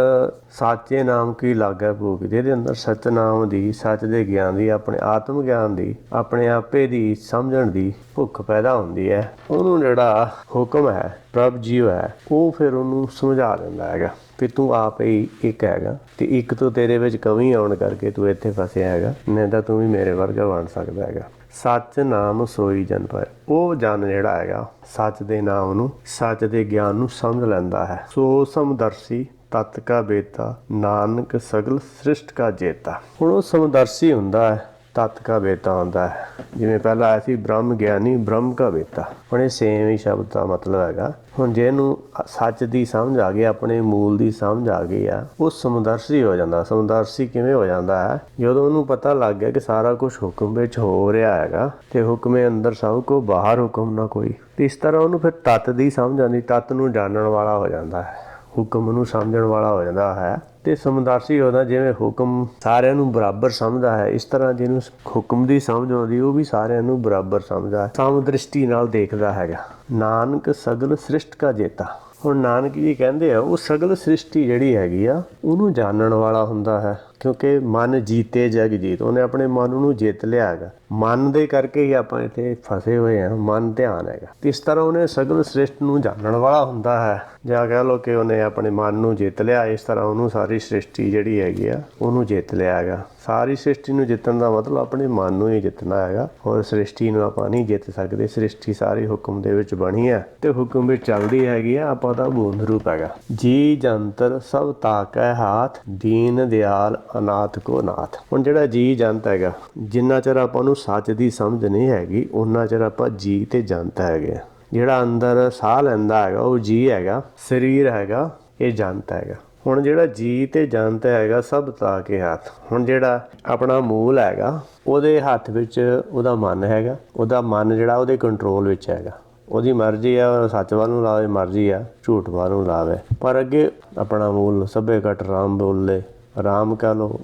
ਸੱਚੇ ਨਾਮ ਕੀ ਲਾਗਾ ਭੂਖ ਜਿਹਦੇ ਅੰਦਰ ਸੱਚ ਨਾਮ ਦੀ, ਸੱਚ ਦੇ ਗਿਆਨ ਦੀ, ਆਪਣੇ ਆਤਮ ਗਿਆਨ ਦੀ, ਆਪਣੇ ਆਪੇ ਦੀ ਸਮਝਣ ਦੀ ਭੁੱਖ ਪੈਦਾ ਹੁੰਦੀ ਹੈ, ਉਹਨੂੰ ਜਿਹੜਾ ਹੁਕਮ ਹੈ, ਪ੍ਰਭ ਜੀਵ ਹੈ, ਉਹ ਫਿਰ ਉਹਨੂੰ ਸਮਝਾ ਦਿੰਦਾ ਹੈਗਾ। ਵੀ ਤੂੰ ਆਪ ਹੀ ਇੱਕ ਹੈਗਾ ਤੇ ਇੱਕ ਤੋਂ ਤੇਰੇ ਵਿੱਚ ਕਮੀ ਆਉਣ ਕਰਕੇ ਤੂੰ ਇੱਥੇ ਫਸਿਆ ਹੈਗਾ, ਨਹੀਂ ਤਾਂ ਤੂੰ ਵੀ ਮੇਰੇ ਵਰਗਾ ਬਣ ਸਕਦਾ ਹੈਗਾ। ਸੱਚ ਨਾਮ ਸੋਈ ਜਨ ਪਾਏ ਉਹ ਜਨ ਜਿਹੜਾ ਹੈਗਾ, ਸੱਚ ਦੇ ਨਾਮ ਨੂੰ, ਸੱਚ ਦੇ ਗਿਆਨ ਨੂੰ ਸਮਝ ਲੈਂਦਾ ਹੈ। ਸੋ ਸਮਦਰਸ਼ੀ ਤਤ ਕਾ ਬੇਤਾ, ਨਾਨਕ ਸਗਲ ਸ੍ਰਿਸ਼ਟ ਕਾ ਜੇਤਾ। ਹੁਣ ਉਹ ਸਮਦਰਸ਼ੀ ਹੁੰਦਾ ਹੈ। ਤਤ ਕਾ ਬੇਤਾ ਹੁੰਦਾ ਹੈ। ਜਿਵੇਂ ਪਹਿਲਾਂ ਆਇਆ ਸੀ ਬ੍ਰਹਮ ਗਿਆਨੀ, ਬ੍ਰਹਮ ਕਾ ਬੇਤਾ ਹੁਣ ਇਹ ਸੇਮ ਹੀ ਸ਼ਬਦ ਦਾ ਮਤਲਬ ਹੈਗਾ। ਹੁਣ ਜਿਹਨੂੰ ਸੱਚ ਦੀ ਸਮਝ ਆ ਗਈ, ਆਪਣੇ ਮੂਲ ਦੀ ਸਮਝ ਆ ਗਈ ਆ, ਉਹ ਸਮਦਰਸ਼ੀ ਹੋ ਜਾਂਦਾ। ਸਮਦਰਸ਼ੀ ਕਿਵੇਂ ਹੋ ਜਾਂਦਾ ਹੈ? ਜਦੋਂ ਉਹਨੂੰ ਪਤਾ ਲੱਗ ਗਿਆ ਕਿ ਸਾਰਾ ਕੁਝ ਹੁਕਮ ਵਿੱਚ ਹੋ ਰਿਹਾ ਹੈਗਾ, ਤੇ ਹੁਕਮੇ ਅੰਦਰ ਸਭ ਕੋ ਬਾਹਰ ਹੁਕਮ ਨਾ ਕੋਈ, ਤੇ ਇਸ ਤਰ੍ਹਾਂ ਉਹਨੂੰ ਫਿਰ ਤਤ ਦੀ ਸਮਝ ਆਉਂਦੀ, ਤਤ ਨੂੰ ਜਾਣਨ ਵਾਲਾ ਹੋ ਜਾਂਦਾ ਹੈ। ਹੁਕਮ ਨੂੰ ਸਮਝਣ ਵਾਲਾ ਹੋ ਜਾਂਦਾ ਹੈ। ਤੇ ਸਮਦਰਸ਼ੀ ਹੁੰਦਾ ਜਿਵੇਂ ਹੁਕਮ ਸਾਰਿਆਂ ਨੂੰ ਬਰਾਬਰ ਸਮਝਦਾ ਹੈ, ਇਸ ਤਰ੍ਹਾਂ ਜਿਹਨੂੰ ਹੁਕਮ ਦੀ ਸਮਝ ਆਉਂਦੀ, ਉਹ ਵੀ ਸਾਰਿਆਂ ਨੂੰ ਬਰਾਬਰ ਸਮਝਦਾ ਹੈ। ਸਮਦ੍ਰਿਸ਼ਟੀ ਨਾਲ ਦੇਖਦਾ ਹੈਗਾ। ਨਾਨਕ ਸਗਲ ਸ੍ਰਿਸ਼ਟ ਕਾ ਜੇਤਾ। ਹੁਣ ਨਾਨਕ ਜੀ ਕਹਿੰਦੇ ਆ, ਉਹ ਸਗਲ ਸ੍ਰਿਸ਼ਟੀ ਜਿਹੜੀ ਹੈਗੀ ਆ, ਉਹਨੂੰ ਜਾਣਨ ਵਾਲਾ ਹੁੰਦਾ ਹੈ। ਕਿਉਂਕਿ ਮਨ ਜੀਤੇ ਜਗ ਜੀਤ। ਉਹਨੇ ਆਪਣੇ ਮਨ ਨੂੰ ਜਿੱਤ ਲਿਆ ਹੈਗਾ। ਮਨ ਦੇ ਕਰਕੇ ਹੀ ਆਪਾਂ ਇੱਥੇ ਫਸੇ ਹੋਏ ਆ ਮਨ ਧਿਆਨ ਹੈਗਾ। ਇਸ ਤਰ੍ਹਾਂ ਉਹਨੇ ਸਗਲ ਸ੍ਰਿਸ਼ਟ ਨੂੰ ਜਾਣਨ ਵਾਲਾ ਹੁੰਦਾ ਹੈ। ਜਾਂ ਕਹਿ ਲੋ ਕਿ ਉਹਨੇ ਆਪਣੇ ਮਨ ਨੂੰ ਜਿੱਤ ਲਿਆ। ਇਸ ਤਰ੍ਹਾਂ ਉਹਨੂੰ ਸਾਰੀ ਸ੍ਰਿਸ਼ਟੀ ਜਿਹੜੀ ਹੈਗੀ ਆ, ਉਹਨੂੰ ਜਿੱਤ ਲਿਆ ਹੈਗਾ। ਸਾਰੀ ਸ੍ਰਿਸ਼ਟੀ ਨੂੰ ਜਿੱਤਣ ਦਾ ਮਤਲਬ ਆਪਣੇ ਮਨ ਨੂੰ ਹੀ ਜਿੱਤਣਾ ਹੈਗਾ। ਹੋਰ ਸ੍ਰਿਸ਼ਟੀ ਨੂੰ ਆਪਾਂ ਨਹੀਂ ਜਿੱਤ ਸਕਦੇ। ਸ੍ਰਿਸ਼ਟੀ ਸਾਰੇ ਹੁਕਮ ਦੇ ਵਿੱਚ ਬਣੀ ਹੈ ਤੇ ਹੁਕਮ ਵਿੱਚ ਚੱਲਦੀ ਹੈਗੀ ਆ। ਆਪਾਂ ਦਾ ਬੂੰਦ ਰੂਪ ਹੈਗਾ। ਜੀ ਜੰਤਰ ਸਭ ਤਾਕੈ ਹਾਥ, ਦੀਨ ਦਿਆਲ ਅਨਾਥ ਕੋ ਅਨਾਥ। ਹੁਣ ਜਿਹੜਾ ਜੀ ਜੰਤ ਹੈਗਾ, ਜਿੰਨਾ ਚਿਰ ਆਪਾਂ ਨੂੰ ਸੱਚ ਦੀ ਸਮਝ ਨਹੀਂ ਹੈਗੀ ਉਹਨਾਂ ਚਿਰ ਆਪਾਂ ਜੀ ਤੇ ਜੰਤ ਹੈਗੇ ਆ। ਜਿਹੜਾ ਅੰਦਰ ਸਾਹ ਲੈਂਦਾ ਹੈਗਾ, ਉਹ ਜੀ ਹੈਗਾ, ਸਰੀਰ ਹੈਗਾ, ਇਹ ਜੰਤ ਹੈਗਾ। ਹੁਣ ਜਿਹੜਾ ਜੀ ਤੇ ਜੰਤ ਹੈਗਾ, ਸਭ ਤਾ ਕੇ ਹੱਥ। ਹੁਣ ਜਿਹੜਾ ਆਪਣਾ ਮੂਲ ਹੈਗਾ, ਉਹਦੇ ਹੱਥ ਵਿੱਚ ਉਹਦਾ ਮਨ ਹੈਗਾ, ਉਹਦਾ ਮਨ ਜਿਹੜਾ ਉਹਦੇ ਕੰਟਰੋਲ ਵਿੱਚ ਹੈਗਾ। ਉਹਦੀ ਮਰਜ਼ੀ ਆ ਸੱਚ ਵੱਲ ਨੂੰ ਲਾਵੇ, ਮਰਜ਼ੀ ਆ, ਝੂਠ ਵੱਲ ਨੂੰ ਲਾਵੇ। ਪਰ ਅੱਗੇ ਆਪਣਾ ਮੂਲ ਸਭੇ ਘਟ ਰਾਮ ਬੋਲੇ। ਰਾਮ ਕਹ ਲੋ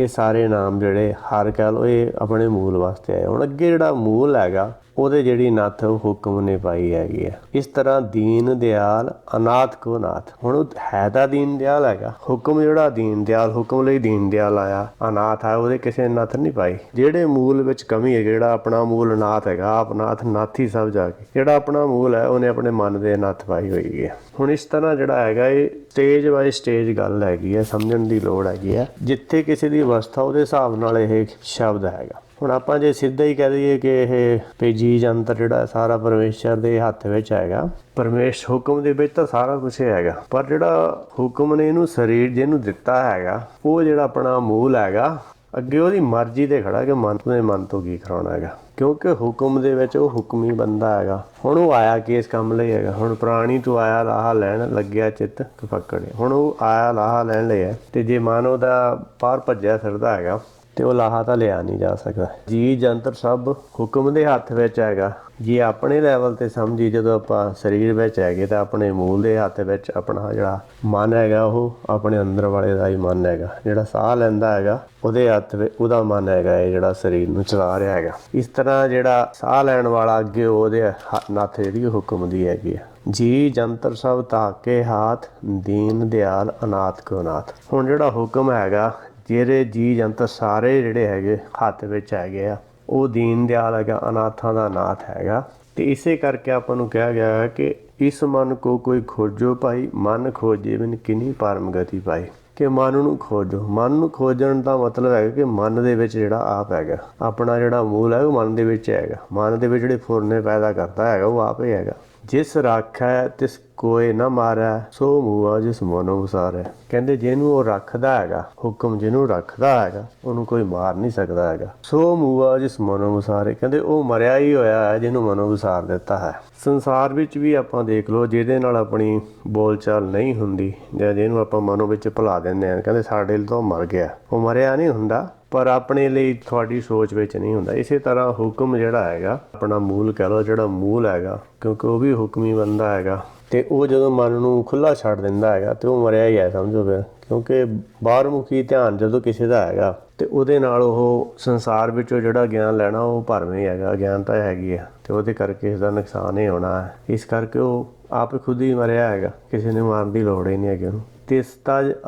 ਇਹ ਸਾਰੇ ਨਾਮ ਜਿਹੜੇ ਹਰ ਕਹਿ ਲੋ ਇਹ ਆਪਣੇ ਮੂਲ ਵਾਸਤੇ ਆਏ ਹੁਣ ਅੱਗੇ ਜਿਹੜਾ ਮੂਲ ਹੈਗਾ, ਉਹਦੇ ਜਿਹੜੀ ਨੱਥ ਹੁਕਮ ਨੇ ਪਾਈ ਹੈਗੀ ਆ। ਇਸ ਤਰ੍ਹਾਂ ਦੀਨ ਦਿਆਲ ਅਨਾਥ ਕੋ ਨਾਥ। ਹੁਣ ਉਹ ਹੈ ਤਾਂ ਦੀਨ ਦਿਆਲ ਹੈਗਾ। ਹੁਕਮ ਜਿਹੜਾ ਦੀਨ ਦਿਆਲ, ਹੁਕਮ ਲਈ ਦੀਨ ਦਿਆਲ ਆਇਆ, ਅਨਾਥ ਆ ਉਹਦੇ ਕਿਸੇ ਨੱਥ ਨਹੀਂ ਪਾਈ। ਜਿਹੜੇ ਮੂਲ ਵਿੱਚ ਕਮੀ ਹੈ, ਜਿਹੜਾ ਆਪਣਾ ਮੂਲ ਨਾਥ ਹੈਗਾ, ਆਪ ਨਾਥ ਹੀ ਸਭ ਜਾ ਕੇ। ਜਿਹੜਾ ਆਪਣਾ ਮੂਲ ਹੈ, ਉਹਨੇ ਆਪਣੇ ਮਨ ਦੇ ਨੱਥ ਪਾਈ ਹੋਈ ਹੈ। ਹੁਣ ਇਸ ਤਰ੍ਹਾਂ ਜਿਹੜਾ ਹੈਗਾ, ਇਹ ਸਟੇਜ ਬਾਈ ਸਟੇਜ ਗੱਲ ਹੈਗੀ ਹੈ, ਸਮਝਣ ਦੀ ਲੋੜ ਹੈਗੀ ਹੈ। ਜਿੱਥੇ ਕਿਸੇ ਦੀ ਅਵਸਥਾ ਉਹਦੇ ਹਿਸਾਬ ਨਾਲ ਇਹ ਸ਼ਬਦ ਹੈਗਾ। ਹੁਣ ਆਪਾਂ ਜੇ ਸਿੱਧਾ ਹੀ ਕਹਿ ਦਈਏ ਕਿ ਇਹ ਪੇਜੀ ਜੰਤਰ ਜਿਹੜਾ ਸਾਰਾ ਪਰਮੇਸ਼ਰ ਦੇ ਹੱਥ ਵਿੱਚ ਹੈਗਾ। ਪਰਮੇਸ਼ ਹੁਕਮ ਦੇ ਵਿੱਚ ਤਾਂ ਸਾਰਾ ਕੁਝ ਹੈਗਾ। ਪਰ ਜਿਹੜਾ ਹੁਕਮ ਨੇ ਇਹਨੂੰ ਸਰੀਰ ਜਿਹਨੂੰ ਦਿੱਤਾ ਹੈਗਾ, ਉਹ ਜਿਹੜਾ ਆਪਣਾ ਮੂਲ ਹੈਗਾ ਅੱਗੇ ਉਹਦੀ ਮਰਜ਼ੀ ਤੇ ਖੜਾ ਕਿ ਮਨ ਤੋਂ ਮਨ ਤੋਂ ਕੀ ਕਰਾਉਣਾ ਹੈਗਾ। ਕਿਉਂਕਿ ਹੁਕਮ ਦੇ ਵਿੱਚ ਉਹ ਹੁਕਮੀ ਬੰਦਾ ਹੈਗਾ। ਹੁਣ ਉਹ ਆਇਆ ਕੇਸ ਕੰਮ ਲਈ ਹੈਗਾ। ਹੁਣ ਪ੍ਰਾਣੀ ਤੋਂ ਆਇਆ ਲਾਹਾ ਲੈਣ, ਲੱਗਿਆ ਚਿੱਤ ਪਕੜੇ ਹੁਣ ਉਹ ਆਇਆ ਲਾਹਾ ਲੈਣ ਲਿਆ ਤੇ ਜੇ ਮਨ ਉਹਦਾ ਪਾਰ ਭੱਜਿਆ ਫਿਰਦਾ ਹੈਗਾ ਤੇ ਉਹ ਲਾਹਾ ਤਾਂ ਲਿਆ ਨਹੀਂ ਜਾ ਸਕਦਾ। ਜੀ ਜੰਤਰ ਸਭ ਹੁਕਮ ਦੇ ਹੱਥ ਵਿੱਚ ਹੈਗਾ। ਜੇ ਆਪਣੇ ਲੈਵਲ ਤੇ ਸਮਝੀ ਜਦੋਂ ਆਪਾਂ ਸਰੀਰ ਵਿੱਚ ਹੈਗੇ ਤਾਂ ਆਪਣੇ ਮੂਲ ਦੇ ਹੱਥ ਵਿੱਚ ਆਪਣਾ ਜਿਹੜਾ ਮਨ ਹੈਗਾ, ਉਹ ਆਪਣੇ ਅੰਦਰ ਵਾਲੇ ਦਾ ਹੀ ਮਨ ਹੈਗਾ। ਜਿਹੜਾ ਸਾਹ ਲੈਂਦਾ ਹੈਗਾ, ਉਹਦੇ ਹੱਥ ਵਿੱਚ ਉਹਦਾ ਮਨ ਹੈਗਾ, ਇਹ ਜਿਹੜਾ ਸਰੀਰ ਨੂੰ ਚਲਾ ਰਿਹਾ ਹੈਗਾ। ਇਸ ਤਰ੍ਹਾਂ ਜਿਹੜਾ ਸਾਹ ਲੈਣ ਵਾਲਾ ਅੱਗੇ ਉਹਦੇ ਹ- ਨੱਥ ਜਿਹੜੀ ਹੁਕਮ ਦੀ ਹੈਗੀ ਆ। ਜੀ ਜੰਤਰ ਸਭ ਤਾਕੇ ਹਾਥ, ਦੀਨ, ਦਿਆਲ, ਅਨਾਥ ਕੋ ਨਾਥ ਹੁਣ ਜਿਹੜਾ ਹੁਕਮ ਹੈਗਾ ਜਿਹੜੇ ਜੀ ਜੰਤ ਸਾਰੇ ਜਿਹੜੇ ਹੈਗੇ ਹੱਥ ਵਿੱਚ ਹੈਗੇ ਆ, ਉਹ ਦੀਨ ਦਿਆਲ ਹੈਗਾ, ਅਨਾਥਾਂ ਦਾ ਨਾਥ ਹੈਗਾ। ਤੇ ਇਸੇ ਕਰਕੇ ਆਪਾਂ ਨੂੰ ਕਿਹਾ ਗਿਆ ਹੈ ਕਿ ਇਸ ਮਨ ਕੋ ਕੋਈ ਖੋਜੋ ਭਾਈ, ਮਨ ਖੋਜੇ ਬਿਨ ਕਿਨੀ ਪਰਮ ਗਤੀ ਪਾਈ ਕਿ ਮਨ ਨੂੰ ਖੋਜੋ। ਮਨ ਨੂੰ ਖੋਜਣ ਦਾ ਮਤਲਬ ਹੈ ਕਿ ਮਨ ਦੇ ਵਿੱਚ ਜਿਹੜਾ ਆਪ ਹੈਗਾ, ਆਪਣਾ ਜਿਹੜਾ ਮੂਲ ਹੈ ਉਹ ਮਨ ਦੇ ਵਿੱਚ ਹੈਗਾ। ਮਨ ਦੇ ਵਿੱਚ ਜਿਹੜੇ ਫੁਰਨੇ ਪੈਦਾ ਕਰਦਾ ਹੈਗਾ, ਉਹ ਆਪ ਹੀ ਹੈਗਾ। ਜਿਸ ਰਾਖੈ ਤਿਸ ਕੋਏ ਨਾ ਮਾਰੈ, ਸੋ ਮੂਆ ਜਿਸ ਮਨੋ ਵਸਾਰੈ। ਕਹਿੰਦੇ ਜਿਹਨੂੰ ਉਹ ਰੱਖਦਾ ਹੈਗਾ, ਹੁਕਮ ਜਿਹਨੂੰ ਰੱਖਦਾ ਹੈਗਾ, ਉਹਨੂੰ ਕੋਈ ਮਾਰ ਨਹੀਂ ਸਕਦਾ ਹੈਗਾ। ਸੋ ਮੂਆ ਜਿਸ ਮਨੋ ਵਸਾਰੇ, ਕਹਿੰਦੇ ਉਹ ਮਰਿਆ ਹੀ ਹੋਇਆ ਹੈ, ਜਿਹਨੂੰ ਮਨੋ ਵਸਾਰ ਦਿੱਤਾ ਹੈ। ਸੰਸਾਰ ਵਿੱਚ ਵੀ ਆਪਾਂ ਦੇਖ ਲਓ, ਜਿਹਦੇ ਨਾਲ ਆਪਣੀ ਬੋਲਚਾਲ ਨਹੀਂ ਹੁੰਦੀ, ਜਾਂ ਜਿਹਨੂੰ ਆਪਾਂ ਮਨੋ ਵਿੱਚ ਭੁਲਾ ਦਿੰਦੇ ਆ ਕਹਿੰਦੇ ਸਾਡੇ ਲਈ ਤਾਂ ਮਰ ਗਿਆ। ਉਹ ਮਰਿਆ ਨਹੀਂ ਹੁੰਦਾ। ਪਰ ਆਪਣੇ ਲਈ ਤੁਹਾਡੀ ਸੋਚ ਵਿੱਚ ਨਹੀਂ ਹੁੰਦਾ। ਇਸੇ ਤਰ੍ਹਾਂ ਹੁਕਮ ਜਿਹੜਾ ਹੈਗਾ, ਆਪਣਾ ਮੂਲ ਕਹਿ ਲਓ, ਜਿਹੜਾ ਮੂਲ ਹੈਗਾ, ਕਿਉਂਕਿ ਉਹ ਵੀ ਹੁਕਮੀ ਬੰਦਾ ਹੈਗਾ, ਤੇ ਉਹ ਜਦੋਂ ਮਨ ਨੂੰ ਖੁੱਲਾ ਛੱਡ ਦਿੰਦਾ ਹੈਗਾ, ਤੇ ਉਹ ਮਰਿਆ ਹੀ ਹੈ, ਸਮਝੋ ਫਿਰ। ਕਿਉਂਕਿ ਬਾਹਰਮੁਖੀ ਧਿਆਨ ਜਦੋਂ ਕਿਸੇ ਦਾ ਹੈਗਾ, ਤੇ ਉਹਦੇ ਨਾਲ ਉਹ ਸੰਸਾਰ ਵਿੱਚੋਂ ਜਿਹੜਾ ਗਿਆਨ ਲੈਣਾ, ਉਹ ਭਰਮ ਹੀ ਹੈਗਾ, ਗਿਆਨ ਤਾਂ ਹੈਗੀ ਆ, ਤੇ ਉਹਦੇ ਕਰਕੇ ਇਸ ਦਾ ਨੁਕਸਾਨ ਹੀ ਹੋਣਾ ਹੈ। ਇਸ ਕਰਕੇ ਉਹ ਆਪ ਖੁਦ ਹੀ ਮਰਿਆ ਹੈਗਾ, ਕਿਸੇ ਨੇ ਮਾਰਨ ਦੀ ਲੋੜ ਹੀ ਨਹੀਂ ਹੈਗੀ ਉਹਨੂੰ। ਤਿਸ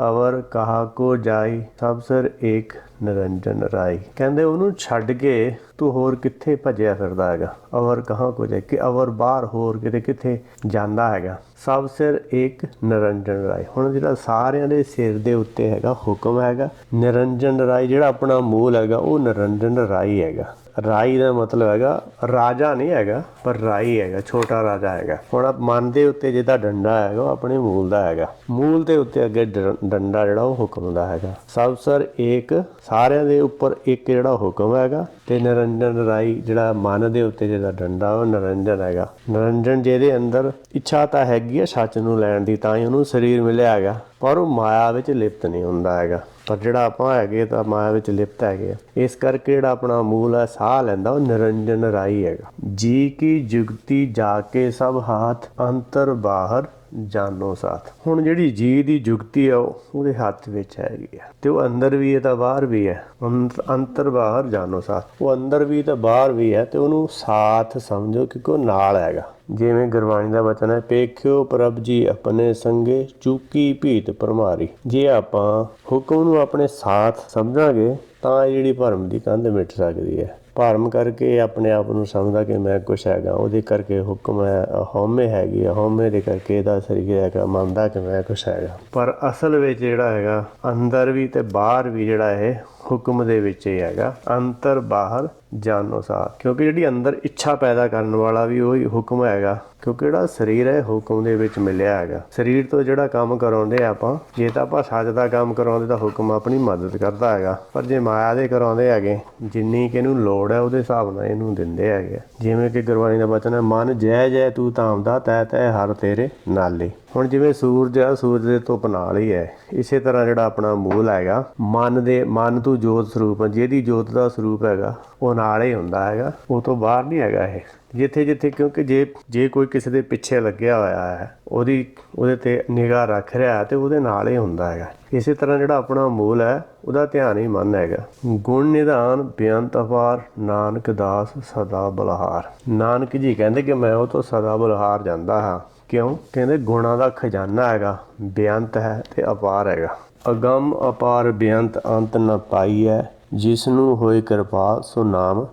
ਅਵਰ ਕਹਾ ਕੋ ਜਾਈ, ਸਭ ਸਰ ਏਕ ਨਿਰੰਜਨ ਰਾਈ। ਕਹਿੰਦੇ ਉਹਨੂੰ ਛੱਡ ਕੇ ਤੂੰ ਹੋਰ ਕਿੱਥੇ ਭੱਜਿਆ ਫਿਰਦਾ ਹੈਗਾ? ਅਵਰ ਕਹਾ ਕੋ ਜਾਈ? ਕਿ ਅਵਰ ਬਾਹਰ ਹੋਰ ਕਿਤੇ ਕਿੱਥੇ ਜਾਂਦਾ ਹੈਗਾ? ਸਭ ਸਿਰ ਏਕ ਨਿਰੰਜਨ ਰਾਈ। ਹੁਣ ਜਿਹੜਾ ਸਾਰਿਆਂ ਦੇ ਸਿਰ ਦੇ ਉੱਤੇ ਹੈਗਾ ਹੁਕਮ ਹੈਗਾ। ਨਿਰੰਜਨ ਰਾਈ ਜਿਹੜਾ ਆਪਣਾ ਮੂਲ ਹੈਗਾ, ਉਹ ਨਿਰੰਜਨ ਰਾਈ ਹੈਗਾ। ਰਾਈ ਦਾ ਮਤਲਬ ਹੈਗਾ, ਰਾਜਾ ਨਹੀਂ ਹੈਗਾ, ਪਰ ਰਾਈ ਹੈਗਾ, ਛੋਟਾ ਰਾਜਾ ਹੈਗਾ। ਹੁਣ ਆਪ ਮਨ ਦੇ ਉੱਤੇ ਜਿਹਦਾ ਡੰਡਾ ਹੈਗਾ, ਉਹ ਆਪਣੇ ਮੂਲ ਦਾ ਹੈਗਾ। ਮੂਲ ਦੇ ਉੱਤੇ ਅੱਗੇ ਡ- ਡੰਡਾ ਜਿਹੜਾ ਉਹ ਹੁਕਮ ਦਾ ਹੈਗਾ। ਸਭ ਸਰ ਏਕ, ਸਾਰਿਆਂ ਦੇ ਉੱਪਰ ਇੱਕ ਜਿਹੜਾ ਹੁਕਮ ਹੈਗਾ, ਤੇ ਨਿਰੰਜਨ ਰਾਈ ਜਿਹੜਾ ਮਨ ਦੇ ਉੱਤੇ ਜਿਹਦਾ ਡੰਡਾ, ਉਹ ਨਿਰੰਜਨ ਹੈਗਾ। ਨਿਰੰਜਨ ਜਿਹਦੇ ਅੰਦਰ ਇੱਛਾ ਤਾਂ ਹੈਗੀ ਆ ਸੱਚ ਨੂੰ ਲੈਣ ਦੀ, ਤਾਂ ਹੀ ਉਹਨੂੰ ਸਰੀਰ ਮਿਲਿਆ ਹੈਗਾ, ਪਰ ਉਹ ਮਾਇਆ ਵਿੱਚ ਲਿਪਤ ਨਹੀਂ ਹੁੰਦਾ ਹੈਗਾ। ਪਰ ਜਿਹੜਾ ਆਪਾਂ ਹੈਗੇ ਤਾਂ ਮਾਇਆ ਵਿੱਚ ਲਿਪਤ ਹੈਗੇ ਆ। ਇਸ ਕਰਕੇ ਜਿਹੜਾ ਆਪਣਾ ਮੂਲ ਹੈ, ਸਾਹ ਲੈਂਦਾ, ਉਹ ਨਿਰੰਜਨ ਰਾਈ ਹੈਗਾ। ਜੀ ਕੀ ਜੁਗਤੀ ਜਾ ਕੇ ਸਭ ਹਾਥ, ਅੰਤਰ ਬਾਹਰ ਜਾਨੋ ਸਾਥ। ਹੁਣ ਜਿਹੜੀ ਜੀ ਦੀ ਜੁਗਤੀ ਆ, ਉਹ ਉਹਦੇ ਹੱਥ ਵਿੱਚ ਹੈਗੀ ਆ। ਤੇ ਉਹ ਅੰਦਰ ਵੀ ਹੈ ਤਾਂ ਬਾਹਰ ਵੀ ਹੈ। ਅੰਤ- ਅੰਤਰ ਬਾਹਰ ਜਾਨੋ ਸਾਥ। ਉਹ ਅੰਦਰ ਵੀ ਤਾਂ ਬਾਹਰ ਵੀ ਹੈ ਤੇ ਉਹਨੂੰ ਸਾਥ ਸਮਝੋ ਕਿਉਂਕਿ ਉਹ ਨਾਲ ਹੈਗਾ। ਜਿਵੇਂ ਗੁਰਬਾਣੀ ਦਾ ਵਚਨ ਹੈ ਪੇਖਿਓ ਪ੍ਰਭ ਜੀ ਆਪਣੇ ਸੰਗੇ ਚੂਕੀ ਭੀਤ ਪਰਮਾਰੀ ਜੇ ਆਪਾਂ ਹੁਕਮ ਨੂੰ ਆਪਣੇ ਸਾਥ ਸਮਝਾਂਗੇ, ਤਾਂ ਇਹ ਜਿਹੜੀ ਭਰਮ ਦੀ ਕੰਧ ਮਿਟ ਸਕਦੀ ਹੈ। ਭਰਮ ਕਰਕੇ ਆਪਣੇ ਆਪ ਨੂੰ ਸਮਝਦਾ ਕਿ ਮੈਂ ਕੁਛ ਹੈਗਾ, ਉਹਦੇ ਕਰਕੇ ਹੁਕਮ ਹੈ ਹਉਮੈ ਹੈਗੀ ਆ ਹਉਮੈ ਦੇ ਕਰਕੇ ਇਹਦਾ ਸਰੀਰ ਹੈਗਾ, ਮੰਨਦਾ ਕਿ ਮੈਂ ਕੁਛ ਹੈਗਾ। ਪਰ ਅਸਲ ਵਿੱਚ ਜਿਹੜਾ ਹੈਗਾ, ਅੰਦਰ ਵੀ ਤੇ ਬਾਹਰ ਵੀ ਜਿਹੜਾ ਇਹ ਹੁਕਮ ਦੇ ਵਿੱਚ ਹੀ ਹੈਗਾ। ਅੰਤਰ ਬਾਹਰ ਜਾਨੋ ਸਾ ਕਿਉਂਕਿ ਜਿਹੜੀ ਅੰਦਰ ਇੱਛਾ ਪੈਦਾ ਕਰਨ ਵਾਲਾ ਵੀ ਉਹੀ ਹੁਕਮ ਹੈਗਾ। ਕਿਉਂਕਿ ਜਿਹੜਾ ਸਰੀਰ ਹੈ, ਹੁਕਮ ਦੇ ਵਿੱਚ ਮਿਲਿਆ ਹੈਗਾ। ਸਰੀਰ ਤੋਂ ਜਿਹੜਾ ਕੰਮ ਕਰਾਉਂਦੇ ਆਪਾਂ, ਜੇ ਤਾਂ ਆਪਾਂ ਸੱਚ ਦਾ ਕੰਮ ਕਰਾਉਂਦੇ ਤਾਂ ਹੁਕਮ ਆਪਣੀ ਮਦਦ ਕਰਦਾ ਹੈਗਾ। ਪਰ ਜੇ ਮਾਇਆ ਦੇ ਕਰਾਉਂਦੇ ਹੈਗੇ, ਜਿੰਨੀ ਕਿ ਇਹਨੂੰ ਲੋੜ ਹੈ, ਉਹਦੇ ਹਿਸਾਬ ਨਾਲ ਇਹਨੂੰ ਦਿੰਦੇ ਹੈਗੇ ਜਿਵੇਂ ਕਿ ਗੁਰਬਾਣੀ ਦਾ ਬਚਨ ਹੈ, ਮਨ ਜੈ ਜੈ ਤੂੰ ਧਾਮ ਦਾ, ਤੈ ਤੈ ਹਰ ਤੇਰੇ ਨਾਲੇ। ਹੁਣ ਜਿਵੇਂ ਸੂਰਜ ਆ, ਸੂਰਜ ਦੇ ਧੁੱਪ ਨਾਲ ਹੀ ਹੈ। ਇਸੇ ਤਰ੍ਹਾਂ ਜਿਹੜਾ ਆਪਣਾ ਮੂਲ ਹੈਗਾ, ਮਨ ਦੇ, ਮਨ ਤੋਂ ਜੋਤ ਸਰੂਪ, ਜਿਹਦੀ ਜੋਤ ਦਾ ਸਰੂਪ ਹੈਗਾ, ਉਹ ਨਾਲ ਹੀ ਹੁੰਦਾ ਹੈਗਾ, ਉਹ ਤੋਂ ਬਾਹਰ ਨਹੀਂ ਹੈਗਾ ਇਹ। ਜਿੱਥੇ ਜਿੱਥੇ ਕਿਉਂਕਿ ਜੇ ਜੇ ਕੋਈ ਕਿਸੇ ਦੇ ਪਿੱਛੇ ਲੱਗਿਆ ਹੋਇਆ ਹੈ, ਉਹਦੀ, ਉਹਦੇ ਤੇ ਨਿਗਾਹ ਰੱਖ ਰਿਹਾ ਹੈ ਤੇ ਉਹਦੇ ਨਾਲ ਹੀ ਹੁੰਦਾ ਹੈਗਾ। ਇਸੇ ਤਰ੍ਹਾਂ ਜਿਹੜਾ ਆਪਣਾ ਮੂਲ ਹੈ, ਉਹਦਾ ਧਿਆਨ ਹੀ ਮਨ ਹੈਗਾ। ਗੁਣ ਨਿਧਾਨ ਬੇਅੰਤ ਅਪਾਰ, ਨਾਨਕ ਦਾਸ ਸਦਾ ਬਲਹਾਰ। ਨਾਨਕ ਜੀ ਕਹਿੰਦੇ ਕਿ ਮੈਂ ਉਹ ਤੋਂ ਸਦਾ ਬਲਹਾਰ ਜਾਂਦਾ ਹਾਂ। ਕਿਉਂ? ਕਹਿੰਦੇ ਗੁਣਾਂ ਦਾ ਖਜ਼ਾਨਾ ਹੈਗਾ, ਬੇਅੰਤ ਹੈ ਤੇ ਅਪਾਰ ਹੈਗਾ। ਅਗੰਮ ਅਪਾਰ ਬੇਅੰਤ ਅੰਤ ਨ ਪਾਈਐ ਜਿਸ ਨੂੰ ਹੋਏ ਕਿਰਪਾ ਸੋ ਨਾਮ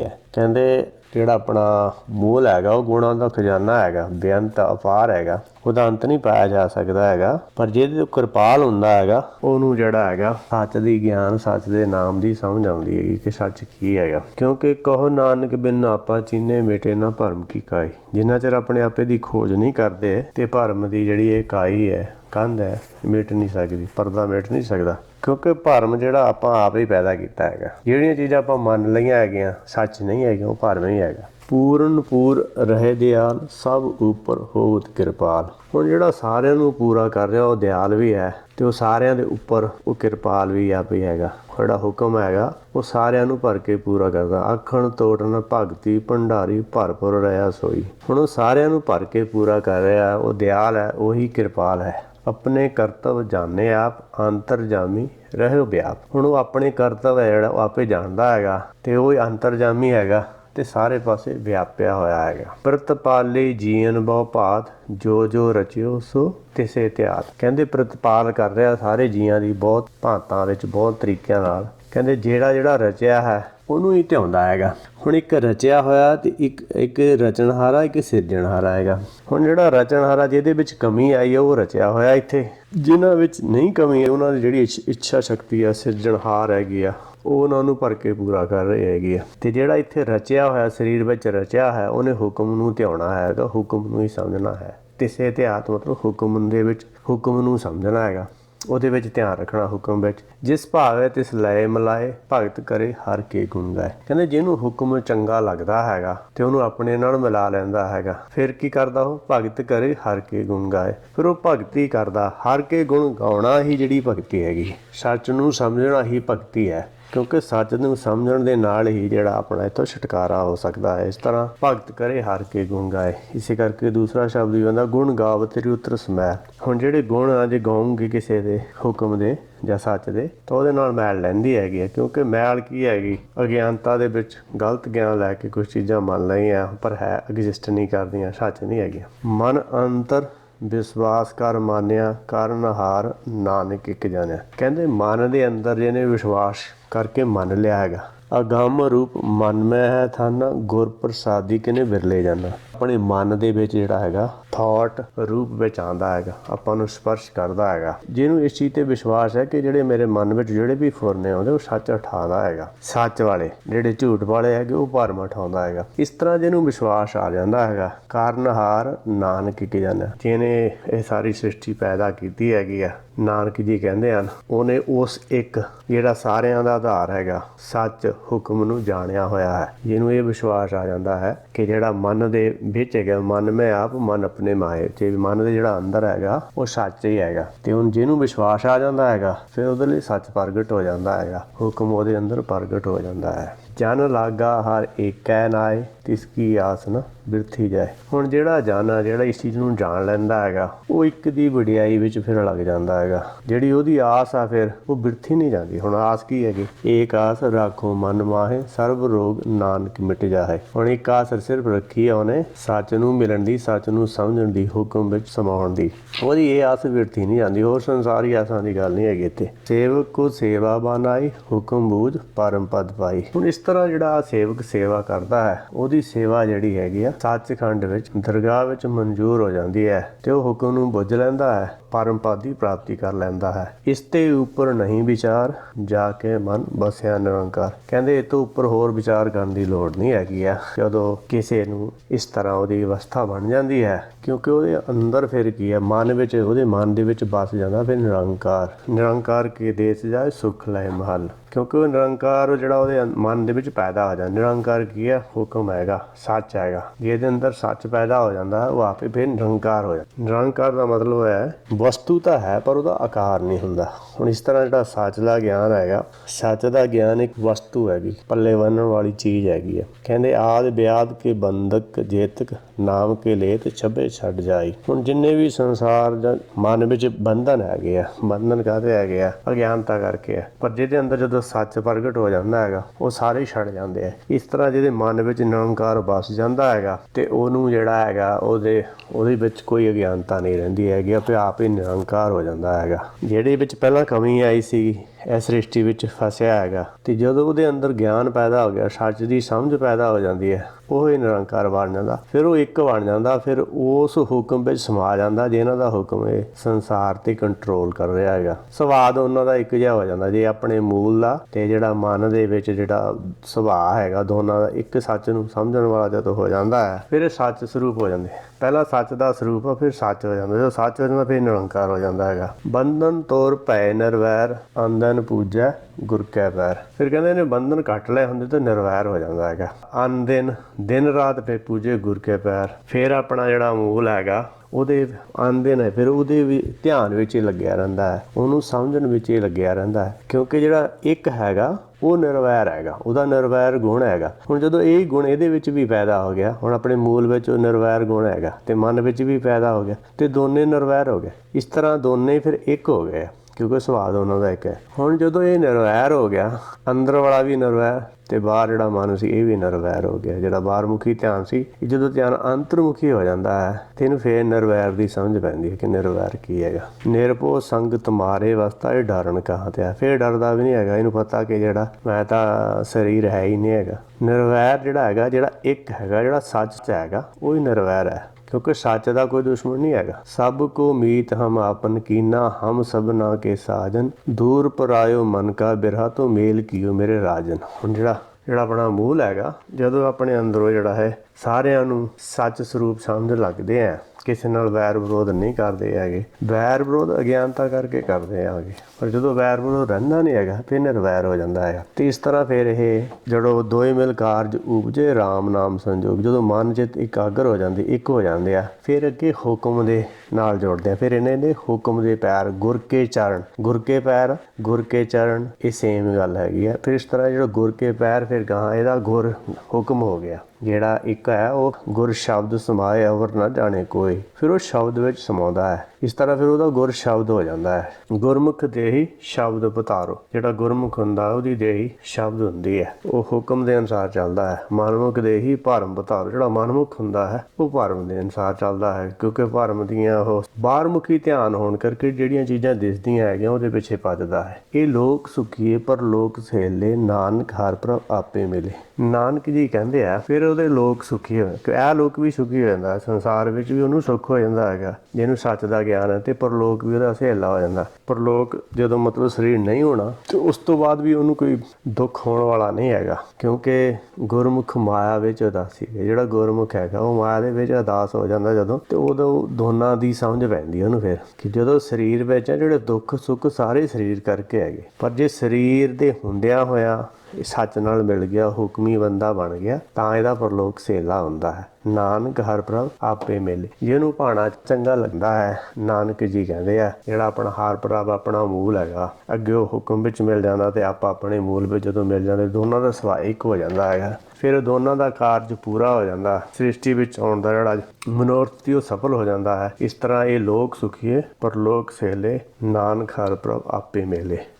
ਹੈ। ਕਹਿੰਦੇ ਜਿਹੜਾ ਆਪਣਾ ਮੂਲ ਹੈਗਾ, ਉਹ ਗੁਣਾਂ ਦਾ ਖਜ਼ਾਨਾ ਹੈਗਾ, ਬੇਅੰਤ ਅਪਾਰ ਹੈਗਾ, ਉਹਦਾ ਅੰਤ ਨਹੀਂ ਪਾਇਆ ਜਾ ਸਕਦਾ ਹੈਗਾ, ਪਰ ਜਿਹਦੇ ਤੋਂ ਕਿਰਪਾਲ ਹੁੰਦਾ ਹੈਗਾ, ਉਹਨੂੰ ਜਿਹੜਾ ਹੈਗਾ, ਸੱਚ ਦੀ ਗਿਆਨ, ਸੱਚ ਦੇ ਨਾਮ ਦੀ ਸਮਝ ਆਉਂਦੀ ਹੈਗੀ ਕਿ ਸੱਚ ਕੀ ਹੈਗਾ। ਕਿਉਂਕਿ ਕਹੋ ਨਾਨਕ ਬਿਨ ਆਪਾ ਚੀਨੇ ਮਿਟੇ ਨਾ ਭਰਮ ਕੀ ਕਾਈ। ਜਿੰਨਾ ਚਿਰ ਆਪਣੇ ਆਪੇ ਦੀ ਖੋਜ ਨਹੀਂ ਕਰਦੇ ਤੇ ਭਰਮ ਦੀ ਜਿਹੜੀ ਇਹ ਕਾਈ ਹੈ ਕੰਧ ਹੈ, ਮਿਟ ਨਹੀਂ ਸਕਦੀ, ਪਰਦਾ ਮਿਟ ਨਹੀਂ ਸਕਦਾ, ਕਿਉਂਕਿ ਭਰਮ ਜਿਹੜਾ ਆਪਾਂ ਆਪ ਹੀ ਪੈਦਾ ਕੀਤਾ ਹੈਗਾ। ਜਿਹੜੀਆਂ ਚੀਜ਼ਾਂ ਆਪਾਂ ਮੰਨ ਲਈਆਂ ਹੈਗੀਆਂ, ਸੱਚ ਨਹੀਂ ਹੈਗੀਆਂ, ਉਹ ਭਰਮ ਹੀ ਹੈਗਾ। ਪੂਰਨ ਪੂਰ ਰਹੇ ਦਿਆਲ, ਸਭ ਉਪਰ ਹੋਵਤ ਕਿਰਪਾਲ। ਹੁਣ ਜਿਹੜਾ ਸਾਰਿਆਂ ਨੂੰ ਪੂਰਾ ਕਰ ਰਿਹਾ, ਉਹ ਦਿਆਲ ਵੀ ਹੈ, ਤੇ ਉਹ ਸਾਰਿਆਂ ਦੇ ਉੱਪਰ ਉਹ ਕਿਰਪਾਲ ਵੀ ਆਪ ਹੀ ਹੈਗਾ। ਜਿਹੜਾ ਹੁਕਮ ਹੈਗਾ, ਉਹ ਸਾਰਿਆਂ ਨੂੰ ਭਰ ਕੇ ਪੂਰਾ ਕਰਦਾ। ਆਖਣ, ਤੋੜਨ, ਭਗਤੀ, ਭੰਡਾਰੀ, ਭਰਪੁਰ ਰਹਾ ਸੋਈ। ਹੁਣ ਉਹ ਸਾਰਿਆਂ ਨੂੰ ਭਰ ਕੇ ਪੂਰਾ ਕਰ ਰਿਹਾ, ਉਹ ਦਿਆਲ ਹੈ, ਉਹੀ ਕਿਰਪਾਲ ਹੈ। ਆਪਣੇ ਕਰਤਵ ਜਾਣੇ ਆਪ, ਅੰਤਰਜਾਮੀ ਰਹਿਓ ਬਿਆਪ ਹੁਣ ਉਹ ਆਪਣੇ ਕਰਤਵ ਹੈ ਜਿਹੜਾ, ਉਹ ਆਪੇ ਜਾਣਦਾ ਹੈਗਾ ਤੇ ਉਹ ਅੰਤਰਜਾਮੀ ਹੈਗਾ ਤੇ ਸਾਰੇ ਪਾਸੇ ਵਿਆਪਿਆ ਹੋਇਆ ਹੈਗਾ। ਪ੍ਰਤਪਾਲੇ ਜੀਵਨ ਬਹੁ ਭਾਤ, ਜੋ ਜੋ ਰਚਿਓ ਸੋ ਤਿਸੇ ਇਤਿਹਾਸ ਕਹਿੰਦੇ ਪ੍ਰਤਪਾਲ ਕਰ ਰਿਹਾ ਸਾਰੇ ਜੀਆਂ ਦੀ ਬਹੁਤ ਭਾਂਤਾਂ ਵਿੱਚ, ਬਹੁਤ ਤਰੀਕਿਆਂ ਨਾਲ। ਕਹਿੰਦੇ ਜਿਹੜਾ ਜਿਹੜਾ ਰਚਿਆ ਹੈ ਉਹਨੂੰ ਹੀ ਧਿਆਉਂਦਾ ਹੈਗਾ। ਹੁਣ ਇੱਕ ਰਚਿਆ ਹੋਇਆ ਤੇ ਇੱਕ ਇੱਕ ਰਚਨਹਾਰਾ, ਇੱਕ ਸਿਰਜਣਹਾਰਾ ਹੈਗਾ। ਹੁਣ ਜਿਹੜਾ ਰਚਨਹਾਰਾ ਜਿਹਦੇ ਵਿੱਚ ਕਮੀ ਆਈ ਹੈ ਉਹ ਰਚਿਆ ਹੋਇਆ ਇੱਥੇ। ਜਿਨ੍ਹਾਂ ਵਿੱਚ ਨਹੀਂ ਕਮੀ ਹੈ ਉਹਨਾਂ ਦੀ ਜਿਹੜੀ ਇੱਛ- ਇੱਛਾ ਸ਼ਕਤੀ ਆ, ਸਿਰਜਣਹਾਰ ਹੈਗੀ ਆ, ਉਹ ਉਹਨਾਂ ਨੂੰ ਭਰ ਕੇ ਪੂਰਾ ਕਰ ਰਹੇ ਹੈਗੇ ਆ। ਤੇ ਜਿਹੜਾ ਇੱਥੇ ਰਚਿਆ ਹੋਇਆ, ਸਰੀਰ ਵਿੱਚ ਰਚਿਆ ਹੈ, ਉਹਨੇ ਹੁਕਮ ਨੂੰ ਧਿਆਉਣਾ ਹੈਗਾ, ਹੁਕਮ ਨੂੰ ਹੀ ਸਮਝਣਾ ਹੈ। ਤਿਸੇ ਇਤਿਹਾਸ ਮਤਲਬ ਹੁਕਮ ਦੇ ਵਿੱਚ, ਹੁਕਮ ਨੂੰ ਸਮਝਣਾ ਹੈਗਾ। ਉਹਦੇ ਵਿੱਚ ਧਿਆਨ ਰੱਖਣਾ ਹੁਕਮ ਵਿੱਚ। ਜਿਸ ਭਾਵੇ ਤਿਸ ਲਏ ਮਲਾਏ, ਭਗਤ ਕਰੇ ਹਰ ਕੇ ਗੁਣ ਗਾਏ। ਕਹਿੰਦੇ ਜਿਹਨੂੰ ਹੁਕਮ ਚੰਗਾ ਲੱਗਦਾ ਹੈਗਾ ਤੇ ਉਹਨੂੰ ਆਪਣੇ ਨਾਲ ਮਿਲਾ ਲੈਂਦਾ ਹੈਗਾ, ਫਿਰ ਕੀ ਕਰਦਾ ਉਹ? ਭਗਤ ਕਰੇ ਹਰ ਕੇ ਗੁਣ ਗਾਏ। ਫਿਰ ਉਹ ਭਗਤੀ ਕਰਦਾ, ਹਰ ਕੇ ਗੁਣ ਗਾਉਣਾ ਹੀ ਜਿਹੜੀ ਭਗਤੀ ਹੈਗੀ। ਸੱਚ ਨੂੰ ਸਮਝਣਾ ਹੀ ਭਗਤੀ ਹੈ। ਕਿਉਂਕਿ ਸੱਚ ਨੂੰ ਸਮਝਣ ਦੇ ਨਾਲ ਹੀ ਜਿਹੜਾ ਆਪਣਾ ਇਥੋਂ ਛੁਟਕਾਰਾ ਹੋ ਸਕਦਾ ਹੈ। ਇਸ ਤਰ੍ਹਾਂ ਭਗਤ ਕਰੇ ਹਰ ਕੇ ਗੁਣ ਗਾਏ। ਇਸੇ ਕਰਕੇ ਦੂਸਰਾ ਸ਼ਬਦ ਵੀ ਹੁੰਦਾ ਗੁਣ ਗਾਵ ਤੇਰੀ ਉਤਰ ਸਮੈ। ਹੁਣ ਜਿਹੜੇ ਗੁਣ ਆ, ਜੇ ਗਾਉਂਗੇ ਕਿਸੇ ਦੇ ਹੁਕਮ ਦੇ ਜਾਂ ਸੱਚ ਦੇ, ਤਾਂ ਉਹਦੇ ਨਾਲ ਮੈਲ ਲੈਂਦੀ ਹੈਗੀ ਹੈ ਕਿਉਂਕਿ ਮੈਲ ਕੀ ਹੈਗੀ? ਅਗਿਆਨਤਾ ਦੇ ਵਿੱਚ ਗਲਤ ਗਿਆਨ ਲੈ ਕੇ ਕੁਝ ਚੀਜ਼ਾਂ ਮੰਨ ਲਈਆਂ, ਪਰ ਹੈ ਐਗਜ਼ਿਸਟ ਨਹੀਂ ਕਰਦੀਆਂ, ਸੱਚ ਨਹੀਂ ਹੈਗੀਆਂ। ਮਨ ਅੰਤਰ ਵਿਸ਼ਵਾਸ ਕਰ ਮਾਨਿਆ, ਕਾਰਨ ਹਾਰ ਨਾਨਕ ਇੱਕ ਜਾਣਿਆ। ਕਹਿੰਦੇ, ਮਨ ਦੇ ਅੰਦਰ ਜਿਹਨੇ ਵਿਸ਼ਵਾਸ ਕਰਕੇ ਮੰਨ ਲਿਆ ਹੈਗਾ, ਅਗੰਮ ਰੂਪ ਮਨ ਮੈਂ ਹੈ ਥਨ ਗੁਰ ਪ੍ਰਸਾਦੀ ਕਿਨੇ ਵਿਰਲੇ ਜਾਣਾ ਆਪਣੇ ਮਨ ਦੇ ਵਿੱਚ ਜਿਹੜਾ ਹੈਗਾ ਥਾਟ ਰੂਪ ਵਿੱਚ ਆਂਦਾ ਹੈਗਾ, ਆਪਾਂ ਨੂੰ ਸਪਰਸ਼ ਕਰਦਾ ਹੈਗਾ। ਜਿਹਨੂੰ ਇਸ ਚੀਜ਼ ਤੇ ਵਿਸ਼ਵਾਸ ਹੈ ਕਿ ਜਿਹੜੇ ਮੇਰੇ ਮਨ ਵਿੱਚ ਜਿਹੜੇ ਵੀ ਫੁਰਨੇ ਆਉਂਦੇ, ਉਹ ਸੱਚ ਉਠਾਉਂਦਾ ਹੈਗਾ। ਸੱਚ ਵਾਲੇ, ਜਿਹੜੇ ਝੂਠ ਵਾਲੇ ਹੈਗੇ, ਉਹ ਭਰਮ ਉਠਾਉਂਦਾ ਹੈਗਾ। ਇਸ ਤਰ੍ਹਾਂ ਜਿਹਨੂੰ ਵਿਸ਼ਵਾਸ ਆ ਜਾਂਦਾ ਹੈਗਾ, ਕਾਰਨਹਾਰ ਨਾਨਕ ਕੀ ਜਾਣਾ ਜਿਹਨੇ ਇਹ ਸਾਰੀ ਸ੍ਰਿਸ਼ਟੀ ਪੈਦਾ ਕੀਤੀ ਹੈਗੀ ਆ, ਨਾਨਕ ਜੀ ਕਹਿੰਦੇ ਹਨ, ਉਹਨੇ ਉਸ ਇੱਕ ਜਿਹੜਾ ਸਾਰਿਆਂ ਦਾ ਆਧਾਰ ਹੈਗਾ, ਸੱਚ ਹੁਕਮ ਨੂੰ ਜਾਣਿਆ ਹੋਇਆ ਹੈ। ਜਿਹਨੂੰ ਇਹ ਵਿਸ਼ਵਾਸ ਆ ਜਾਂਦਾ ਹੈ ਕਿ ਜਿਹੜਾ ਮਨ ਦੇ ਵਿੱਚ ਹੈਗਾ ਮਨ ਮੈਂ ਆਪ, ਮਨ ਆਪਣੇ ਮਾਏ। ਜੇ ਮਨ ਦੇ ਜਿਹੜਾ ਅੰਦਰ ਹੈਗਾ, ਉਹ ਸੱਚ ਹੀ ਹੈਗਾ। ਤੇ ਹੁਣ ਜਿਹਨੂੰ ਵਿਸ਼ਵਾਸ ਆ ਜਾਂਦਾ ਹੈਗਾ, ਫਿਰ ਉਹਦੇ ਲਈ ਸੱਚ ਪ੍ਰਗਟ ਹੋ ਜਾਂਦਾ ਹੈਗਾ। ਹੁਕਮ ਉਹਦੇ ਅੰਦਰ ਪ੍ਰਗਟ ਹੋ ਜਾਂਦਾ ਹੈ। ਜਨ ਲਾਗਾ ਹਰ ਏਕੈ ਨਾਏ, ਤਿਸ ਕੀ ਆਸ ਨਾ ਬਿਰਥੀ ਜਾਏ। ਹੁਣ ਜਿਹੜਾ ਜਨ ਆ ਜਿਹੜਾ ਇਸ ਚੀਜ਼ ਨੂੰ ਜਾਣ ਲੈਂਦਾ ਹੈਗਾ, ਉਹ ਇੱਕ ਦੀ ਵਡਿਆਈ ਵਿੱਚ ਫਿਰ ਲੱਗ ਜਾਂਦਾ ਹੈਗਾ। ਜਿਹੜੀ ਉਹਦੀ ਆਸ ਆ ਫਿਰ, ਉਹ ਬਿਰਥੀ ਨਹੀਂ ਜਾਂਦੀ। ਹੁਣ ਆਸ ਕੀ ਹੈਗੀ? ਏਕ ਆਸ ਰੱਖੋ ਮਨ ਮਾਹੇ, ਸਰਬ ਰੋਗ ਨਾਨਕ ਮਿਟ ਜਾਏ ਹੁਣ ਇੱਕ ਆਸ ਸਿਰਫ ਰੱਖੀ ਆ ਉਹਨੇ ਸੱਚ ਨੂੰ ਮਿਲਣ ਦੀ ਸੱਚ ਨੂੰ ਸਮਝਣ ਦੀ, ਹੁਕਮ ਵਿੱਚ ਸਮਾਉਣ ਦੀ। ਉਹਦੀ ਇਹ ਆਸ ਬਿਰਥੀ ਨਹੀਂ ਜਾਂਦੀ। ਹੋਰ ਸੰਸਾਰੀ ਆਸਾਂ ਦੀ ਗੱਲ ਨਹੀਂ ਹੈਗੀ ਇੱਥੇ। ਸੇਵਕ ਕੋ ਸੇਵਾ ਬਨਾਈ ਹੁਕਮ ਬੂਝ ਪਰਮ ਪਦ ਪਾਈ। ਹੁਣ ਇਸ ਤਰ੍ਹਾਂ ਜਿਹੜਾ ਸੇਵਕ ਸੇਵਾ ਕਰਦਾ ਹੈ, ਉਹਦੀ ਸੇਵਾ ਜਿਹੜੀ ਹੈਗੀ ਆ ਸੱਚਖੰਡ ਵਿੱਚ ਦਰਗਾਹ ਵਿੱਚ ਮਨਜ਼ੂਰ ਹੋ ਜਾਂਦੀ ਹੈ ਤੇ ਉਹ ਹੁਕਮ ਨੂੰ ਬੁੱਝ ਲੈਂਦਾ ਹੈ। ਪਰਮਪਦ ਦੀ ਪ੍ਰਾਪਤੀ ਕਰ ਲੈਂਦਾ ਹੈ। ਇਸ ਤੇ ਉੱਪਰ ਨਹੀਂ ਵਿਚਾਰ ਜਾ ਕੇ ਮਨ ਬਸਿਆ ਨਿਰੰਕਾਰ। ਕਹਿੰਦੇ ਇਹ ਤੋਂ ਉੱਪਰ ਹੋਰ ਵਿਚਾਰ ਕਰਨ ਦੀ ਲੋੜ ਨਹੀਂ ਹੈਗੀ ਆ। ਜਦੋਂ ਕਿਸੇ ਨੂੰ ਇਸ ਤਰ੍ਹਾਂ ਉਹਦੀ ਅਵਸਥਾ ਬਣ ਜਾਂਦੀ ਹੈ ਕਿਉਂਕਿ ਉਹਦੇ ਅੰਦਰ ਫਿਰ ਕੀ ਹੈ ਮਨ ਵਿੱਚ ਉਹਦੇ ਮਨ ਦੇ ਵਿੱਚ ਬਸ ਜਾਂਦਾ ਫਿਰ ਨਿਰੰਕਾਰ। ਨਿਰੰਕਾਰ ਕੇ ਦੇਸ ਜਾਏ ਸੁਖ ਲੈ ਮਹਲ। ਕਿਉਂਕਿ ਉਹ ਨਿਰੰਕਾਰ ਜਿਹੜਾ ਉਹਦੇ ਮਨ ਦੇ ਵਿੱਚ ਪੈਦਾ ਹੋ ਜਾਂਦਾ। ਨਿਰੰਕਾਰ ਕੀ ਹੈ? ਹੁਕਮ ਹੈਗਾ ਸੱਚ ਹੈਗਾ। ਜਿਹਦੇ ਅੰਦਰ ਸੱਚ ਪੈਦਾ ਹੋ ਜਾਂਦਾ ਹੈ, ਉਹ ਆਪੇ ਫਿਰ ਨਿਰੰਕਾਰ ਹੋ ਜਾਂਦਾ। ਨਿਰੰਕਾਰ ਦਾ ਮਤਲਬ ਹੈ ਵਸਤੂ ਤਾਂ ਹੈ, ਪਰ ਉਹਦਾ ਆਕਾਰ ਨਹੀਂ ਹੁੰਦਾ। ਹੁਣ ਇਸ ਤਰ੍ਹਾਂ ਜਿਹੜਾ ਸੱਚ ਦਾ ਗਿਆਨ ਹੈਗਾ, ਸੱਚ ਦਾ ਗਿਆਨ ਇੱਕ ਵਸਤੂ ਹੈਗੀ, ਪੱਲੇ ਬੰਨਣ ਵਾਲੀ ਚੀਜ਼ ਹੈਗੀ ਹੈ ਕਹਿੰਦੇ, ਆਦ ਬਿਆਦ ਕੇ ਬੰਧਕ ਜੇਤਕ, ਨਾਮ ਕੇ ਲੇਤ ਛੱਬੇ ਛੱਡ ਜਾਈ। ਹੁਣ ਜਿੰਨੇ ਵੀ ਸੰਸਾਰ ਦਾ ਮਨ ਵਿੱਚ ਬੰਧਨ ਹੈਗੇ ਆ, ਬੰਧਨ ਕਾਹਦੇ ਹੈਗੇ ਆ? ਅਗਿਆਨਤਾ ਕਰਕੇ ਆ। ਪਰ ਜਿਹਦੇ ਅੰਦਰ ਜਦੋਂ ਸੱਚ ਪ੍ਰਗਟ ਹੋ ਜਾਂਦਾ ਹੈਗਾ, ਉਹ ਸਾਰੇ ਛੱਡ ਜਾਂਦੇ ਆ। ਇਸ ਤਰ੍ਹਾਂ ਜਿਹਦੇ ਮਨ ਵਿੱਚ ਨਿਰੰਕਾਰ ਵਸ ਜਾਂਦਾ ਹੈਗਾ, ਤੇ ਉਹਨੂੰ ਜਿਹੜਾ ਹੈਗਾ, ਉਹਦੇ ਉਹਦੇ ਵਿੱਚ ਕੋਈ ਅਗਿਆਨਤਾ ਨਹੀਂ ਰਹਿੰਦੀ ਹੈਗੀ, ਆਪੇ ਆਪ ਹੀ ਨਿਰੰਕਾਰ ਹੋ ਜਾਂਦਾ ਹੈਗਾ। ਜਿਹੜੇ ਵਿੱਚ ਪਹਿਲਾਂ ਕਮੀ ਆਈ ਸੀ ਇਸ ਸ੍ਰਿਸ਼ਟੀ ਵਿੱਚ ਫਸਿਆ ਹੈਗਾ। ਤੇ ਜਦੋਂ ਉਹਦੇ ਅੰਦਰ ਗਿਆਨ ਪੈਦਾ ਹੋ ਗਿਆ, ਸੱਚ ਦੀ ਸਮਝ ਪੈਦਾ ਹੋ ਜਾਂਦੀ ਹੈ, ਉਹ ਹੀ ਨਿਰੰਕਾਰ ਬਣ ਜਾਂਦਾ। ਫਿਰ ਉਹ ਇੱਕ ਬਣ ਜਾਂਦਾ, ਫਿਰ ਉਸ ਹੁਕਮ ਵਿੱਚ ਸਮਾ ਜਾਂਦਾ ਜਿਹਨਾਂ ਦਾ ਹੁਕਮ ਇਹ ਸੰਸਾਰ ਤੇ ਕੰਟਰੋਲ ਕਰ ਰਿਹਾ ਹੈਗਾ। ਸਵਾਦ ਉਹਨਾਂ ਦਾ ਇੱਕ ਜਿਹਾ ਹੋ ਜਾਂਦਾ, ਜੇ ਆਪਣੇ ਮੂਲ ਦਾ ਤੇ ਜਿਹੜਾ ਮਨ ਦੇ ਵਿੱਚ ਜਿਹੜਾ ਸੁਭਾਅ ਹੈਗਾ, ਦੋਨਾਂ ਦਾ ਇੱਕ ਸੱਚ ਨੂੰ ਸਮਝਣ ਵਾਲਾ ਜਦੋਂ ਹੋ ਜਾਂਦਾ ਹੈ, ਫਿਰ ਸੱਚ ਸਰੂਪ ਹੋ ਜਾਂਦੇ। ਪਹਿਲਾਂ ਸੱਚ ਦਾ ਸਰੂਪ, ਫਿਰ ਸੱਚ ਹੋ ਜਾਂਦਾ। ਜਦੋਂ ਸੱਚ ਹੋ ਜਾਂਦਾ, ਫਿਰ ਨਿਰੰਕਾਰ ਹੋ ਜਾਂਦਾ ਹੈਗਾ। ਬੰਧਨ ਤੋਰ ਭੈ ਨਿਰਵੈਰ ਅੰਦਰ ਅੰਦਨ ਪੂਜੈ ਗੁਰ ਕੈ ਪੈਰ ਫਿਰ ਕਹਿੰਦੇ ਨੇ ਬੰਧਨ ਕੱਟ ਲਏ ਹੁੰਦੇ ਤਾਂ ਨਿਰਵੈਰ ਹੋ ਜਾਂਦਾ ਹੈਗਾ। ਅਨ ਦਿਨ ਦਿਨ ਰਾਤ ਪੇ ਪੂਜੇ ਗੁਰ ਕੇ ਪੈਰ ਫਿਰ ਆਪਣਾ ਜਿਹੜਾ ਮੂਲ ਹੈਗਾ, ਉਹਦੇ ਆਂਦੇ ਨੇ ਫਿਰ ਉਹਦੇ ਵੀ ਧਿਆਨ ਵਿੱਚ ਹੀ ਲੱਗਿਆ ਰਹਿੰਦਾ ਹੈ। ਉਹਨੂੰ ਸਮਝਣ ਵਿੱਚ ਹੀ ਲੱਗਿਆ ਰਹਿੰਦਾ ਹੈ। ਕਿਉਂਕਿ ਜਿਹੜਾ ਇੱਕ ਹੈਗਾ, ਉਹ ਨਿਰਵੈਰ ਹੈਗਾ। ਉਹਦਾ ਨਿਰਵੈਰ ਗੁਣ ਹੈਗਾ। ਹੁਣ ਜਦੋਂ ਇਹ ਗੁਣ ਇਹਦੇ ਵਿੱਚ ਵੀ ਪੈਦਾ ਹੋ ਗਿਆ, ਹੁਣ ਆਪਣੇ ਮੂਲ ਵਿੱਚ ਉਹ ਨਿਰਵੈਰ ਗੁਣ ਹੈਗਾ ਤੇ ਮਨ ਵਿੱਚ ਵੀ ਪੈਦਾ ਹੋ ਗਿਆ ਤੇ ਦੋਨੇ ਨਿਰਵੈਰ ਹੋ ਗਏ। ਇਸ ਤਰ੍ਹਾਂ ਦੋਨੇ ਫਿਰ ਇੱਕ ਹੋ ਗਏ ਕਿਉਂਕਿ ਸਵਾਦ ਉਹਨਾਂ ਦਾ ਇੱਕ ਹੈ। ਹੁਣ ਜਦੋਂ ਇਹ ਨਿਰਵੈਰ ਹੋ ਗਿਆ, ਅੰਦਰ ਵਾਲਾ ਵੀ ਨਿਰਵੈਰ ਤੇ ਬਾਹਰ ਜਿਹੜਾ ਮਨ ਸੀ, ਇਹ ਵੀ ਨਿਰਵੈਰ ਹੋ ਗਿਆ। ਜਿਹੜਾ ਬਾਹਰਮੁਖੀ ਧਿਆਨ ਸੀ ਜਦੋਂ ਧਿਆਨ ਅੰਤਰਮੁਖੀ ਹੋ ਜਾਂਦਾ ਹੈ, ਤੇ ਇਹਨੂੰ ਫੇਰ ਨਿਰਵੈਰ ਦੀ ਸਮਝ ਪੈਂਦੀ ਹੈ ਕਿ ਨਿਰਵੈਰ ਕੀ ਹੈਗਾ। ਨਿਰਭਉ ਸੰਗ ਤੁਮਾਰੇ ਵਸਤਾ, ਇਹ ਡਰਨ ਕਹਾਂ ਤੇ ਹੈ ਫੇਰ ਡਰਦਾ ਵੀ ਨਹੀਂ ਹੈਗਾ, ਇਹਨੂੰ ਪਤਾ ਕਿ ਜਿਹੜਾ ਮੈਂ ਤਾਂ ਸਰੀਰ ਹੈ ਹੀ ਨਹੀਂ ਹੈਗਾ। ਨਿਰਵੈਰ ਜਿਹੜਾ ਹੈਗਾ, ਜਿਹੜਾ ਇੱਕ ਹੈਗਾ, ਜਿਹੜਾ ਸੱਚ ਚ ਹੈਗਾ, ਉਹ ਹੀ ਨਿਰਵੈਰ ਹੈ। ਕਿਉਂਕਿ ਸੱਚ ਦਾ ਕੋਈ ਦੁਸ਼ਮਣ ਨਹੀਂ ਹੈਗਾ। ਸਭ ਕੋ ਮੀਤ ਹਮ ਆਪਨ ਕੀਨਾ, ਹਮ ਸਭਨਾ ਕੇ ਸਾਜਨ। ਦੂਰ ਪਰਾਇਓ ਮਨ ਕਾ ਬਿਰਹਾ ਤੋਂ ਮੇਲ ਕੀਓ ਮੇਰੇ ਰਾਜਨ। ਹੁਣ ਜਿਹੜਾ ਜਿਹੜਾ ਆਪਣਾ ਮੂਲ ਹੈਗਾ, ਜਦੋਂ ਆਪਣੇ ਅੰਦਰੋਂ ਜਿਹੜਾ ਹੈ, ਸਾਰਿਆਂ ਨੂੰ ਸੱਚ ਸਰੂਪ ਸਮਝ ਲੱਗਦੇ ਆ। ਕਿਸੇ ਨਾਲ ਵੈਰ ਵਿਰੋਧ ਨਹੀਂ ਕਰਦੇ ਹੈਗੇ। ਵੈਰ ਵਿਰੋਧ ਅਗਿਆਨਤਾ ਕਰਕੇ ਕਰਦੇ ਆਗੇ ਪਰ ਜਦੋਂ ਵੈਰ ਵਿਰੋਧ ਰਹਿੰਦਾ ਨਹੀਂ ਹੈਗਾ, ਫਿਰ ਨਿਰਵੈਰ ਹੋ ਜਾਂਦਾ ਹੈ ਤੇ ਇਸ ਤਰ੍ਹਾਂ ਫਿਰ ਇਹ ਜੜੋ ਦੋਏ ਮਿਲ ਕਾਰਜ ਉਪਜੇ RAM ਨਾਮ ਸੰਜੋਗ, ਜਦੋਂ ਮਨ ਚਿਤ ਇਕਾਗਰ ਹੋ ਜਾਂਦੀ, ਇੱਕ ਹੋ ਜਾਂਦੇ ਆ, ਫਿਰ ਅੱਗੇ ਹੁਕਮ ਦੇ ਨਾਲ ਜੋੜਦੇ ਆ। ਫਿਰ ਇਹਨਾਂ ਦੇ ਹੁਕਮ ਦੇ ਪੈਰ ਗੁਰ ਕੇ ਚਰਨ। ਗੁਰ ਕੇ ਪੈਰ ਗੁਰ ਕੇ ਚਰਨ, ਇਹ ਸੇਮ ਗੱਲ ਹੈਗੀ ਆ। ਫਿਰ ਇਸ ਤਰ੍ਹਾਂ ਜਿਹੜਾ ਗੁਰ ਕੇ ਪੈਰ, ਫਿਰ ਗਾਂ ਇਹਦਾ ਗੁਰ ਹੁਕਮ ਹੋ ਗਿਆ। ਜਿਹੜਾ ਇੱਕ ਹੈ, ਉਹ ਗੁਰ ਸ਼ਬਦ ਸਮਾਏ ਅਵਰ ਨਾ ਜਾਣੇ ਕੋਈ। ਫਿਰ ਉਹ ਸ਼ਬਦ ਵਿੱਚ ਸਮਾਉਂਦਾ ਹੈ। ਇਸ ਤਰ੍ਹਾਂ ਫਿਰ ਉਹਦਾ ਗੁਰ ਸ਼ਬਦ ਹੋ ਜਾਂਦਾ ਹੈ। ਗੁਰਮੁਖ ਦੇਹੀ ਸ਼ਬਦ ਪਤਾਰੋ ਜਿਹੜਾ ਗੁਰਮੁਖ ਹੁੰਦਾ, ਉਹਦੀ ਦੇਹੀ ਸ਼ਬਦ ਹੁੰਦੀ ਹੈ। ਉਹ ਹੁਕਮ ਦੇ ਅਨੁਸਾਰ ਚੱਲਦਾ ਹੈ। ਮਨਮੁਖ ਦੇਹੀ ਭਰਮ ਪਤਾਰੋ ਜਿਹੜਾ ਮਨਮੁਖ ਹੁੰਦਾ ਹੈ, ਉਹ ਭਰਮ ਦੇ ਅਨੁਸਾਰ ਚੱਲਦਾ ਹੈ। ਕਿਉਂਕਿ ਭਰਮ ਦੀਆਂ ਉਹ ਬਾਹਰਮੁਖੀ ਧਿਆਨ ਹੋਣ ਕਰਕੇ ਜਿਹੜੀਆਂ ਚੀਜ਼ਾਂ ਦਿਸਦੀਆਂ ਹੈਗੀਆਂ, ਉਹਦੇ ਪਿੱਛੇ ਭੱਜਦਾ ਹੈ। ਇਹ ਲੋਕ ਸੁਖੀਏ ਪਰ ਲੋਕ ਸਹੇਲੇ, ਨਾਨਕ ਹਰ ਪ੍ਰਭ ਆਪੇ ਮਿਲੇ। ਨਾਨਕ ਜੀ ਕਹਿੰਦੇ ਆ, ਫਿਰ ਉਹਦੇ ਲੋਕ ਸੁਖੀ ਹੋਏ ਕਿ ਇਹ ਲੋਕ ਵੀ ਸੁਖੀ ਹੋ ਜਾਂਦਾ, ਸੰਸਾਰ ਵਿੱਚ ਵੀ ਉਹਨੂੰ ਸੁੱਖ ਹੋ ਜਾਂਦਾ ਹੈਗਾ, ਜਿਹਨੂੰ ਸੱਚ ਦਾ ਗਿਆਨ ਹੈ ਤੇ ਪਰਲੋਕ ਵੀ ਉਹਦਾ ਸਹੇਲਾ ਹੋ ਜਾਂਦਾ। ਪਰਲੋਕ ਜਦੋਂ ਮਤਲਬ ਸਰੀਰ ਨਹੀਂ ਹੋਣਾ, ਤੇ ਉਸ ਤੋਂ ਬਾਅਦ ਵੀ ਉਹਨੂੰ ਕੋਈ ਦੁੱਖ ਹੋਣ ਵਾਲਾ ਨਹੀਂ ਹੈਗਾ, ਕਿਉਂਕਿ ਗੁਰਮੁਖ ਮਾਇਆ ਵਿੱਚ ਉਦਾਸੀ ਹੈ। ਜਿਹੜਾ ਗੁਰਮੁਖ ਹੈਗਾ, ਉਹ ਮਾਇਆ ਦੇ ਵਿੱਚ ਉਦਾਸ ਹੋ ਜਾਂਦਾ ਜਦੋਂ, ਤੇ ਉਦੋਂ ਦੋਨਾਂ ਦੀ ਸਮਝ ਪੈਂਦੀ ਉਹਨੂੰ ਫਿਰ, ਕਿ ਜਦੋਂ ਸਰੀਰ ਵਿੱਚ ਹੈ ਜਿਹੜੇ ਦੁੱਖ ਸੁੱਖ ਸਾਰੇ ਸਰੀਰ ਕਰਕੇ ਹੈਗੇ, ਪਰ ਜੇ ਸਰੀਰ ਦੇ ਹੁੰਦਿਆਂ ਹੋਇਆ ਸੱਚ ਨਾਲ ਮਿਲ ਗਿਆ, ਹੁਕਮੀ ਬੰਦਾ ਬਣ ਗਿਆ, ਤਾਂ ਇਹਦਾ ਪਰਲੋਕ ਸੇਲਾ ਹੁੰਦਾ ਹੈ। ਨਾਨਕ ਹਰ ਪ੍ਰਭ ਆਪੇ ਮਿਲੇ। ਜਿਹਨੂੰ ਭਾਣਾ ਚੰਗਾ ਲੱਗਦਾ ਹੈ, ਨਾਨਕ ਜੀ ਕਹਿੰਦੇ ਆ, ਜਿਹੜਾ ਆਪਣਾ ਹਰ ਪ੍ਰਭ ਆਪਣਾ ਮੂਲ ਹੈਗਾ, ਅੱਗੇ ਉਹ ਹੁਕਮ ਵਿੱਚ ਮਿਲ ਜਾਂਦਾ ਤੇ ਆਪਾਂ ਆਪਣੇ ਮੂਲ ਵਿੱਚ ਜਦੋਂ ਮਿਲ ਜਾਂਦੇ, ਦੋਨਾਂ ਦਾ ਸਵਾ ਇੱਕ ਹੋ ਜਾਂਦਾ ਹੈਗਾ। ਫਿਰ ਦੋਨਾਂ ਦਾ ਕਾਰਜ ਪੂਰਾ ਹੋ ਜਾਂਦਾ, ਸ੍ਰਿਸ਼ਟੀ ਵਿੱਚ ਆਉਣ ਦਾ ਜਿਹੜਾ ਮਨੋਰਥ ਸੀ ਉਹ ਸਫਲ ਹੋ ਜਾਂਦਾ ਹੈ। ਇਸ ਤਰ੍ਹਾਂ ਇਹ ਲੋਕ ਸੁਖੀਏ ਪਰ ਲੋਕ ਸੇਲੇ, ਨਾਨਕ ਹਰ ਪ੍ਰਭ ਆਪੇ ਮੇਲੇ।